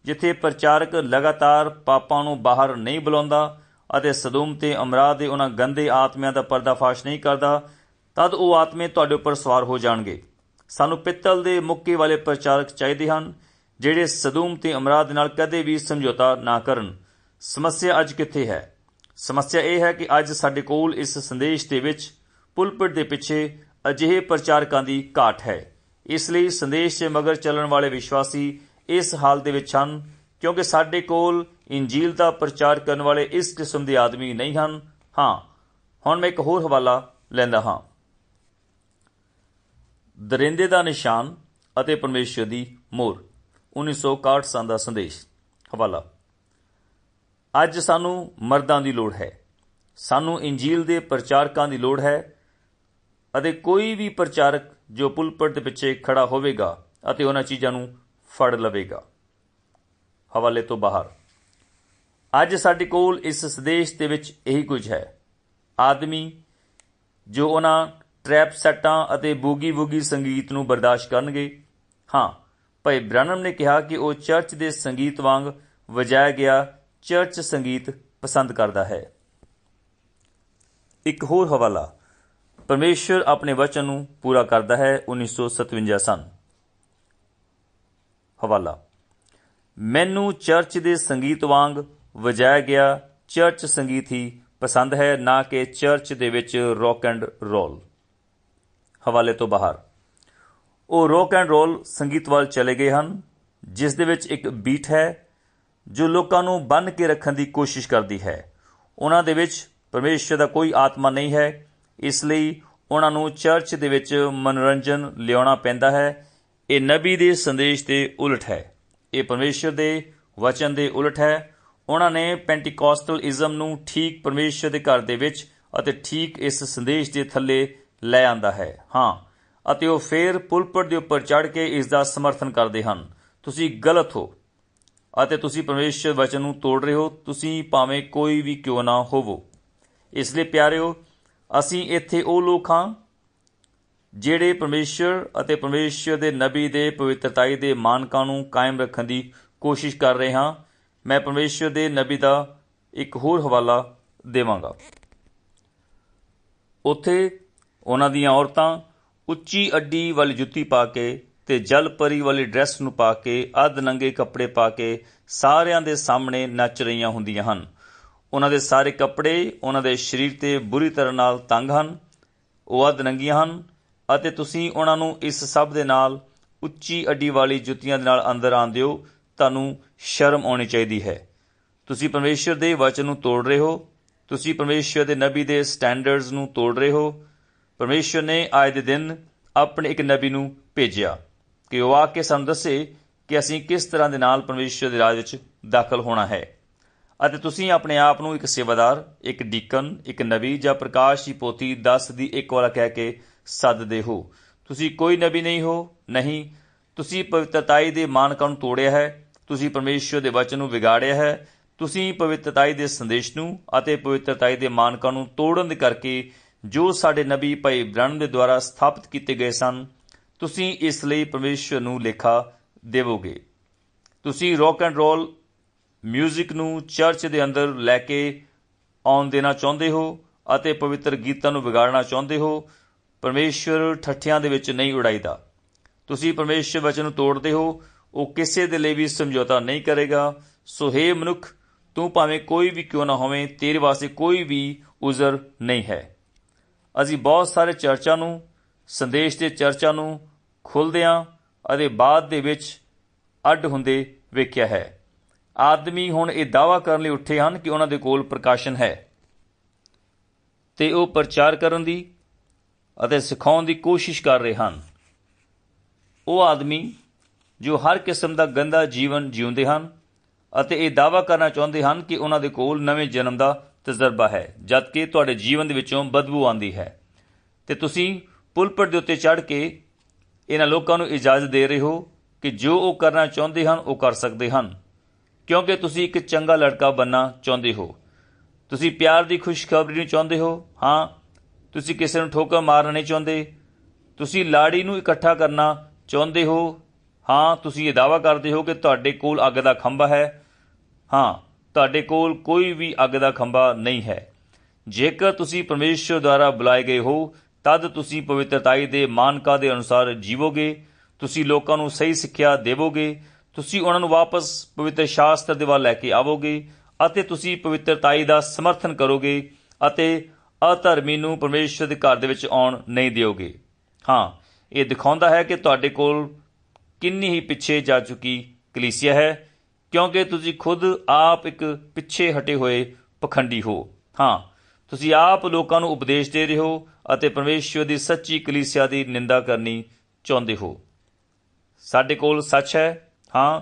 ਜਿੱਥੇ ਪ੍ਰਚਾਰਕ ਲਗਾਤਾਰ ਪਾਪਾਂ ਨੂੰ ਬਾਹਰ ਨਹੀਂ ਬੁਲਾਉਂਦਾ ਅਤੇ ਸਦੂਮ ਤੇ ਅਮਰਾਦ ਦੇ ਉਹਨਾਂ ਗੰਦੇ ਆਤਮਿਆਂ ਦਾ ਪਰਦਾਫਾਸ਼ ਨਹੀਂ ਕਰਦਾ, ਤਦ ਉਹ ਆਤਮੇ ਤੁਹਾਡੇ ਉੱਪਰ ਸਵਾਰ ਹੋ ਜਾਣਗੇ। ਸਾਨੂੰ ਪਿੱਤਲ ਦੇ ਮੁੱਕੇ ਵਾਲੇ ਪ੍ਰਚਾਰਕ ਚਾਹੀਦੇ ਹਨ, ਜਿਹੜੇ ਸਦੂਮ ਤੇ ਅਮਰਾਦ ਨਾਲ ਕਦੇ ਵੀ ਸਮਝੌਤਾ ਨਾ ਕਰਨ। ਸਮੱਸਿਆ ਅੱਜ ਕਿੱਥੇ ਹੈ? ਸਮੱਸਿਆ ਇਹ ਹੈ ਕਿ ਅੱਜ ਸਾਡੇ ਕੋਲ ਇਸ ਸੰਦੇਸ਼ ਦੇ ਵਿੱਚ ਪੁਲਪਿਟ ਦੇ ਪਿੱਛੇ ਅਜਿਹੇ ਪ੍ਰਚਾਰਕਾਂ ਦੀ ਘਾਟ ਹੈ। ਇਸ ਲਈ ਸੰਦੇਸ਼ ਦੇ ਮਗਰ ਚੱਲਣ ਵਾਲੇ ਵਿਸ਼ਵਾਸੀ ਇਸ ਹਾਲ ਦੇ ਵਿੱਚ ਹਨ, ਕਿਉਂਕਿ ਸਾਡੇ ਕੋਲ ਇੰਜੀਲ ਦਾ ਪ੍ਰਚਾਰ ਕਰਨ ਵਾਲੇ ਇਸ ਕਿਸਮ ਦੇ ਆਦਮੀ ਨਹੀਂ ਹਨ। ਹਾਂ, ਹੁਣ ਮੈਂ ਇੱਕ ਹੋਰ ਹਵਾਲਾ ਲੈਂਦਾ ਹਾਂ। ਦਰਿੰਦੇ ਦਾ ਨਿਸ਼ਾਨ ਅਤੇ ਪਰਮੇਸ਼ਰ ਦੀ ਮੋਹਰ 1961 ਸਾਲ ਦਾ ਸੰਦੇਸ਼, ਹਵਾਲਾ। ਅੱਜ ਸਾਨੂੰ ਮਰਦਾਂ ਦੀ ਲੋੜ ਹੈ। ਸਾਨੂੰ ਇੰਜੀਲ ਦੇ ਪ੍ਰਚਾਰਕਾਂ ਦੀ ਲੋੜ ਹੈ ਅਤੇ ਕੋਈ ਵੀ ਪ੍ਰਚਾਰਕ ਜੋ ਪੁਲਪਟ ਦੇ ਪਿੱਛੇ ਖੜਾ ਹੋਵੇਗਾ ਅਤੇ ਉਹਨਾਂ ਚੀਜ਼ਾਂ ਨੂੰ ਫੜ ਲਵੇਗਾ। ਹਵਾਲੇ ਤੋਂ ਬਾਹਰ। ਅੱਜ ਸਾਡੇ ਕੋਲ ਇਸ ਸੰਦੇਸ਼ ਦੇ ਵਿੱਚ ਇਹੀ ਕੁਝ ਹੈ। ਆਦਮੀ ਜੋ ਉਹਨਾਂ ਟ੍ਰੈਪ ਸੈਟਾਂ ਅਤੇ ਬੂਗੀ ਬੂਗੀ ਸੰਗੀਤ ਨੂੰ ਬਰਦਾਸ਼ਤ ਕਰਨਗੇ, ਹਾਂ, ਭਾਈ ਬ੍ਰਨਮ ਨੇ ਕਿਹਾ ਕਿ ਉਹ ਚਰਚ ਦੇ ਸੰਗੀਤ ਵਾਂਗ ਵਜਾਇਆ ਗਿਆ ਚਰਚ ਸੰਗੀਤ ਪਸੰਦ ਕਰਦਾ ਹੈ। ਇੱਕ ਹੋਰ ਹਵਾਲਾ। ਪਰਮੇਸ਼ਰ ਆਪਣੇ ਵਚਨ ਨੂੰ ਪੂਰਾ ਕਰਦਾ ਹੈ 1957 ਸਨ। ਹਵਾਲਾ। ਮੈਨੂੰ ਚਰਚ ਦੇ ਸੰਗੀਤ ਵਾਂਗ ਵਜਾਇਆ ਗਿਆ ਚਰਚ ਸੰਗੀਤ ਹੀ ਪਸੰਦ ਹੈ, ਨਾ ਕਿ ਚਰਚ ਦੇ ਵਿੱਚ ਰੌਕ ਐਂਡ ਰੋਲ ਹਵਾਲੇ ਤੋਂ ਬਾਹਰ। ਉਹ ਰੌਕ ਐਂਡ ਰੋਲ ਸੰਗੀਤ ਵੱਲ ਚਲੇ ਗਏ ਹਨ, ਜਿਸ ਦੇ ਵਿੱਚ ਇੱਕ ਬੀਟ ਹੈ, ਜੋ ਲੋਕਾਂ ਨੂੰ ਬੰਨ ਕੇ ਰੱਖਣ ਦੀ ਕੋਸ਼ਿਸ਼ ਕਰਦੀ ਹੈ। ਉਹਨਾਂ ਦੇ ਵਿੱਚ ਪਰਮੇਸ਼ਰ ਦਾ ਕੋਈ ਆਤਮਾ ਨਹੀਂ ਹੈ ਇਸ ਲਈ ਉਹਨਾਂ ਨੂੰ ਚਰਚ ਦੇ ਵਿੱਚ ਮਨੋਰੰਜਨ ਲਿਆਉਣਾ ਪੈਂਦਾ ਹੈ। ਇਹ ਨਬੀ ਦੇ ਸੰਦੇਸ਼ ਦੇ ਉਲਟ ਹੈ। ਇਹ ਪਰਮੇਸ਼ਰ ਦੇ ਵਚਨ ਦੇ ਉਲਟ ਹੈ। ਉਹਨਾਂ ਨੇ ਪੈਂਟੀਕੋਸਟਲਿਜ਼ਮ ਨੂੰ ਠੀਕ ਪਰਮੇਸ਼ਰ ਦੇ ਘਰ ਦੇ ਵਿੱਚ ਅਤੇ ਠੀਕ ਇਸ ਸੰਦੇਸ਼ ਦੇ ਥੱਲੇ ਲੈ ਆਂਦਾ ਹੈ। ਹਾਂ, ਅਤੇ ਉਹ ਫੇਰ ਪੁਲਪਟ ਦੇ ਉੱਪਰ ਚੜ ਕੇ ਇਸ ਦਾ ਸਮਰਥਨ ਕਰਦੇ ਹਨ। ਤੁਸੀਂ ਗਲਤ ਹੋ ਅਤੇ ਤੁਸੀਂ ਪਰਮੇਸ਼ਰ ਵਚਨ ਨੂੰ ਤੋੜ ਰਹੇ ਹੋ। ਤੁਸੀਂ ਭਾਵੇਂ ਕੋਈ ਵੀ ਕਿਉਂ ਨਾ ਹੋਵੋ। ਇਸ ਲਈ ਪਿਆਰਿਓ ਅਸੀਂ ਇੱਥੇ ਉਹ ਲੋਕ ਹਾਂ ਜਿਹੜੇ ਪਰਮੇਸ਼ਰ ਅਤੇ ਪਰਮੇਸ਼ਰ ਦੇ ਨਬੀ ਦੇ ਪਵਿੱਤਰਤਾਈ ਦੇ ਮਾਨਕਾਂ ਨੂੰ ਕਾਇਮ ਰੱਖਣ ਦੀ ਕੋਸ਼ਿਸ਼ ਕਰ ਰਹੇ ਹਾਂ। ਮੈਂ ਪਰਮੇਸ਼ਰ ਦੇ ਨਬੀ ਦਾ ਇੱਕ ਹੋਰ ਹਵਾਲਾ ਦੇਵਾਂਗਾ। ਉੱਥੇ ਉਹਨਾਂ ਦੀਆਂ ਔਰਤਾਂ ਉੱਚੀ ਅੱਡੀ ਵਾਲੀ ਜੁੱਤੀ ਪਾ ਕੇ ਤੇ ਜਲ ਪਰੀ ਵਾਲੀ ਡਰੈਸ ਨੂੰ ਪਾ ਕੇ, ਅੱਧ ਨੰਗੇ ਕੱਪੜੇ ਪਾ ਕੇ ਸਾਰਿਆਂ ਦੇ ਸਾਹਮਣੇ ਨੱਚ ਰਹੀਆਂ ਹੁੰਦੀਆਂ ਹਨ। ਉਹਨਾਂ ਦੇ ਸਾਰੇ ਕੱਪੜੇ ਉਹਨਾਂ ਦੇ ਸਰੀਰ ਤੇ ਬੁਰੀ ਤਰ੍ਹਾਂ ਨਾਲ ਤੰਗ ਹਨ, ਉਹ ਅਧ ਨੰਗੀਆਂ ਹਨ, ਅਤੇ ਤੁਸੀਂ ਉਹਨਾਂ ਨੂੰ ਇਸ ਸਭ ਦੇ ਨਾਲ ਉੱਚੀ ਅੱਡੀ ਵਾਲੀ ਜੁੱਤੀਆਂ ਦੇ ਨਾਲ ਅੰਦਰ ਆਉਂਦੇ ਦਿਓ, ਤੁਹਾਨੂੰ ਸ਼ਰਮ ਆਉਣੀ ਚਾਹੀਦੀ ਹੈ। ਤੁਸੀਂ ਪਰਮੇਸ਼ਰ ਦੇ ਵਚਨ ਨੂੰ ਤੋੜ ਰਹੇ ਹੋ, ਤੁਸੀਂ ਪਰਮੇਸ਼ਰ ਦੇ ਨਬੀ ਦੇ ਸਟੈਂਡਰਡਸ ਨੂੰ ਤੋੜ ਰਹੇ ਹੋ ਪਰਮੇਸ਼ਰ ਨੇ ਅੱਜ ਦੇ ਦਿਨ ਆਪਣੇ ਇੱਕ ਨਬੀ ਨੂੰ ਭੇਜਿਆ ਕਿ ਉਹ ਆ ਕੇ ਸਾਨੂੰ ਦੱਸੇ ਕਿ ਅਸੀਂ ਕਿਸ ਤਰ੍ਹਾਂ ਦੇ ਨਾਲ ਪਰਮੇਸ਼ਰ ਦੇ ਰਾਜ ਵਿੱਚ ਦਾਖਲ ਹੋਣਾ ਹੈ। ਅਤੇ ਤੁਸੀਂ ਆਪਣੇ ਆਪ ਨੂੰ ਇੱਕ ਸੇਵਾਦਾਰ, ਇੱਕ ਡੀਕਨ, ਇੱਕ ਨਬੀ ਜਾਂ ਪ੍ਰਕਾਸ਼ ਦੀ ਪੋਥੀ 10 ਦੀ ਇੱਕ ਵਾਲਾ ਕਹਿ ਕੇ ਸੱਦਦੇ ਹੋ। ਤੁਸੀਂ ਕੋਈ ਨਬੀ ਨਹੀਂ ਹੋ, ਨਹੀਂ। ਤੁਸੀਂ ਪਵਿੱਤਰਤਾਈ ਦੇ ਮਾਨਕਾਂ ਨੂੰ ਤੋੜਿਆ ਹੈ। ਤੁਸੀਂ ਪਰਮੇਸ਼ਰ ਦੇ ਵਚਨ ਨੂੰ ਵਿਗਾੜਿਆ ਹੈ। ਤੁਸੀਂ ਪਵਿੱਤਰਤਾਈ ਦੇ ਸੰਦੇਸ਼ ਨੂੰ ਅਤੇ ਪਵਿੱਤਰਤਾਈ ਦੇ ਮਾਨਕਾਂ ਨੂੰ ਤੋੜਨ ਦੇ ਕਰਕੇ ਜੋ ਸਾਡੇ ਨਬੀ ਭਾਈ ਬ੍ਰਹਮ ਦੇ ਦੁਆਰਾ ਸਥਾਪਿਤ ਕੀਤੇ ਗਏ ਸਨ, ਤੁਸੀਂ ਇਸ ਲਈ ਪਰਮੇਸ਼ਰ ਨੂੰ ਲੇਖਾ ਦੇਵੋਗੇ। ਤੁਸੀਂ ਰੌਕ ਐਂਡ ਰੋਲ ਮਿਊਜ਼ਿਕ ਨੂੰ ਚਰਚ ਦੇ ਅੰਦਰ ਲੈ ਕੇ ਆਉਣ ਦੇਣਾ ਚਾਹੁੰਦੇ ਹੋ ਅਤੇ ਪਵਿੱਤਰ ਗੀਤਾਂ ਨੂੰ ਵਿਗਾੜਨਾ ਚਾਹੁੰਦੇ ਹੋ ਪਰਮੇਸ਼ਰ ਠੱਠਿਆਂ ਦੇ ਵਿੱਚ ਨਹੀਂ ਉਡਾਈਦਾ। ਤੁਸੀਂ ਪਰਮੇਸ਼ਰ ਵਚਨ ਨੂੰ ਤੋੜਦੇ ਹੋ, ਉਹ ਕਿਸੇ ਦੇ ਲਈ ਵੀ ਸਮਝੌਤਾ ਨਹੀਂ ਕਰੇਗਾ। ਸੋ ਹੇ ਮਨੁੱਖ, ਤੂੰ ਭਾਵੇਂ ਕੋਈ ਵੀ ਕਿਉਂ ਨਾ ਹੋਵੇਂ, ਤੇਰੇ ਵਾਸਤੇ ਕੋਈ ਵੀ ਉਜ਼ਰ ਨਹੀਂ ਹੈ। ਅਸੀਂ ਬਹੁਤ ਸਾਰੇ ਚਰਚਾਂ ਨੂੰ, ਸੰਦੇਸ਼ ਦੇ ਚਰਚਾਂ ਨੂੰ ਖੁੱਲਦਿਆਂ ਅਤੇ ਬਾਅਦ ਦੇ ਵਿੱਚ ਅੱਡ ਹੁੰਦੇ ਵੇਖਿਆ ਹੈ। ਆਦਮੀ ਹੁਣ ਇਹ ਦਾਵਾ ਕਰਨ ਲਈ ਉੱਠੇ ਹਨ ਕਿ ਉਹਨਾਂ ਦੇ ਕੋਲ ਪ੍ਰਕਾਸ਼ਨ ਹੈ ਤੇ ਉਹ ਪ੍ਰਚਾਰ ਕਰਨ ਦੀ ਅਤੇ ਸਿਖਾਉਣ ਦੀ ਕੋਸ਼ਿਸ਼ ਕਰ ਰਹੇ ਹਨ। ਉਹ ਆਦਮੀ ਜੋ ਹਰ ਕਿਸਮ ਦਾ ਗੰਦਾ ਜੀਵਨ ਜਿਉਂਦੇ ਹਨ ਅਤੇ ਇਹ ਦਾਵਾ ਕਰਨਾ ਚਾਹੁੰਦੇ ਹਨ ਕਿ ਉਹਨਾਂ ਦੇ ਕੋਲ ਨਵੇਂ ਜਨਮ ਦਾ ਤਜਰਬਾ ਹੈ ਜਦਕਿ ਤੁਹਾਡੇ ਜੀਵਨ ਦੇ ਵਿੱਚੋਂ ਬਦਬੂ ਆਉਂਦੀ ਹੈ। ਤੇ ਤੁਸੀਂ ਪੁਲਪਟ ਦੇ ਉੱਤੇ ਚੜ੍ਹ ਕੇ ਇਹਨਾਂ ਲੋਕਾਂ ਨੂੰ ਇਜਾਜ਼ਤ ਦੇ ਰਹੇ ਹੋ ਕਿ ਜੋ ਉਹ ਕਰਨਾ ਚਾਹੁੰਦੇ ਹਨ, ਉਹ ਕਰ ਸਕਦੇ ਹਨ। ਕਿਉਂਕਿ ਤੁਸੀਂ ਇੱਕ ਚੰਗਾ ਲੜਕਾ ਬੰਨਾ ਚਾਹੁੰਦੇ ਹੋ। ਤੁਸੀਂ ਪਿਆਰ ਦੀ ਖੁਸ਼ਖਬਰੀ ਨੂੰ ਚਾਹੁੰਦੇ ਹੋ। ਹਾਂ, ਤੁਸੀਂ ਕਿਸੇ ਨੂੰ ਠੋਕਰ ਮਾਰਨਾ ਨਹੀਂ ਚਾਹੁੰਦੇ। ਤੁਸੀਂ ਲਾੜੀ ਨੂੰ ਇਕੱਠਾ ਕਰਨਾ ਚਾਹੁੰਦੇ ਹੋ। ਹਾਂ, ਤੁਸੀਂ ਇਹ ਦਾਵਾ ਕਰਦੇ ਹੋ ਕਿ ਤੁਹਾਡੇ ਕੋਲ ਅੱਗ ਦਾ ਖੰਭਾ ਹੈ। ਹਾਂ, ਤੁਹਾਡੇ ਕੋਲ ਕੋਈ ਵੀ ਅੱਗ ਦਾ ਖੰਭਾ ਨਹੀਂ ਹੈ। ਜੇਕਰ ਤੁਸੀਂ ਪਰਮੇਸ਼ਰ ਦੁਆਰਾ ਬੁਲਾਏ ਗਏ ਹੋ, ਤਦ ਤੁਸੀਂ ਪਵਿੱਤਰਤਾਈ ਦੇ ਮਾਨਕਾ ਦੇ ਅਨੁਸਾਰ ਜੀਵੋਗੇ। ਤੁਸੀਂ ਲੋਕਾਂ ਨੂੰ ਸਹੀ ਸਿੱਖਿਆ ਦੇਵੋਗੇ। ਤੁਸੀਂ ਉਹਨਾਂ ਨੂੰ ਵਾਪਸ ਪਵਿੱਤਰ ਸ਼ਾਸਤਰ ਦੇ ਵੱਲ ਲੈ ਕੇ ਆਵੋਗੇ ਅਤੇ ਤੁਸੀਂ ਪਵਿੱਤਰਤਾਈ ਦਾ ਸਮਰਥਨ ਕਰੋਗੇ ਅਤੇ ਅਧਰਮੀ ਨੂੰ ਪਰਮੇਸ਼ਰ ਦੇ ਘਰ ਦੇ ਵਿੱਚ ਆਉਣ ਨਹੀਂ ਦਿਓਗੇ। ਹਾਂ, ਇਹ ਦਿਖਾਉਂਦਾ ਹੈ ਕਿ ਤੁਹਾਡੇ ਕੋਲ ਕਿੰਨੀ ਹੀ ਪਿੱਛੇ ਜਾ ਚੁੱਕੀ ਕਲੀਸਿਆ ਹੈ, ਕਿਉਂਕਿ ਤੁਸੀਂ ਖੁਦ ਆਪ ਇੱਕ ਪਿੱਛੇ ਹਟੇ ਹੋਏ ਪਖੰਡੀ ਹੋ। ਹਾਂ, ਤੁਸੀਂ ਆਪ ਲੋਕਾਂ ਨੂੰ ਉਪਦੇਸ਼ ਦੇ ਰਹੇ ਹੋ ਅਤੇ ਪਰਮੇਸ਼ਰ ਦੀ ਸੱਚੀ ਕਲੀਸਿਆ ਦੀ ਨਿੰਦਾ ਕਰਨੀ ਚਾਹੁੰਦੇ ਹੋ। ਸਾਡੇ ਕੋਲ ਸੱਚ ਹੈ ਹਾਂ,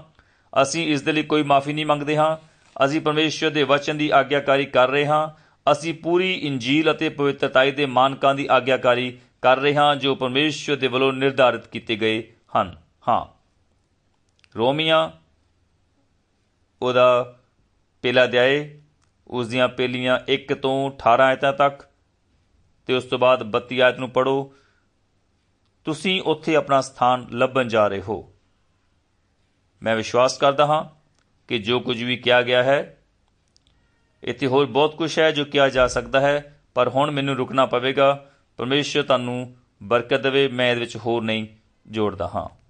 ਅਸੀਂ ਇਸ ਦੇ ਲਈ ਕੋਈ ਮਾਫੀ ਨਹੀਂ ਮੰਗਦੇ ਹਾਂ। ਅਸੀਂ ਪਰਮੇਸ਼ਰ ਦੇ ਵਚਨ ਦੀ ਆਗਿਆਕਾਰੀ ਕਰ ਰਹੇ ਹਾਂ। ਅਸੀਂ ਪੂਰੀ ਇੰਜੀਲ ਅਤੇ ਪਵਿੱਤਰਤਾਈ ਦੇ ਮਾਨਕਾਂ ਦੀ ਆਗਿਆਕਾਰੀ ਕਰ ਰਹੇ ਹਾਂ, ਜੋ ਪਰਮੇਸ਼ਰ ਦੇ ਵੱਲੋਂ ਨਿਰਧਾਰਿਤ ਕੀਤੇ ਗਏ ਹਨ। ਹਾਂ। ਰੋਮੀਆਂ, ਉਹਦਾ ਪਹਿਲਾ ਅਧਿਆਏ, ਉਸ ਦੀਆਂ ਪਹਿਲੀਆਂ 1 ਤੋਂ 18 ਆਇਤਾਂ ਤੱਕ, ਤੇ ਉਸ ਤੋਂ ਬਾਅਦ 32 ਆਇਤ ਨੂੰ ਪੜੋ ਤੁਸੀਂ ਉੱਥੇ ਆਪਣਾ ਸਥਾਨ ਲੱਭਣ ਜਾ ਰਹੇ ਹੋ। ਮੈਂ ਵਿਸ਼ਵਾਸ ਕਰਦਾ ਹਾਂ ਕਿ ਜੋ ਕੁਝ ਵੀ ਕਿਹਾ ਗਿਆ ਹੈ, ਇੱਥੇ ਹੋਰ ਬਹੁਤ ਕੁਝ ਹੈ ਜੋ ਕਿਹਾ ਜਾ ਸਕਦਾ ਹੈ, ਪਰ ਹੁਣ ਮੈਨੂੰ ਰੁਕਣਾ ਪਵੇਗਾ। ਪਰਮੇਸ਼ਰ ਤੁਹਾਨੂੰ ਬਰਕਤ ਦੇਵੇ, ਮੈਂ ਇਹਦੇ ਵਿੱਚ ਹੋਰ ਨਹੀਂ ਜੋੜਦਾ ਹਾਂ।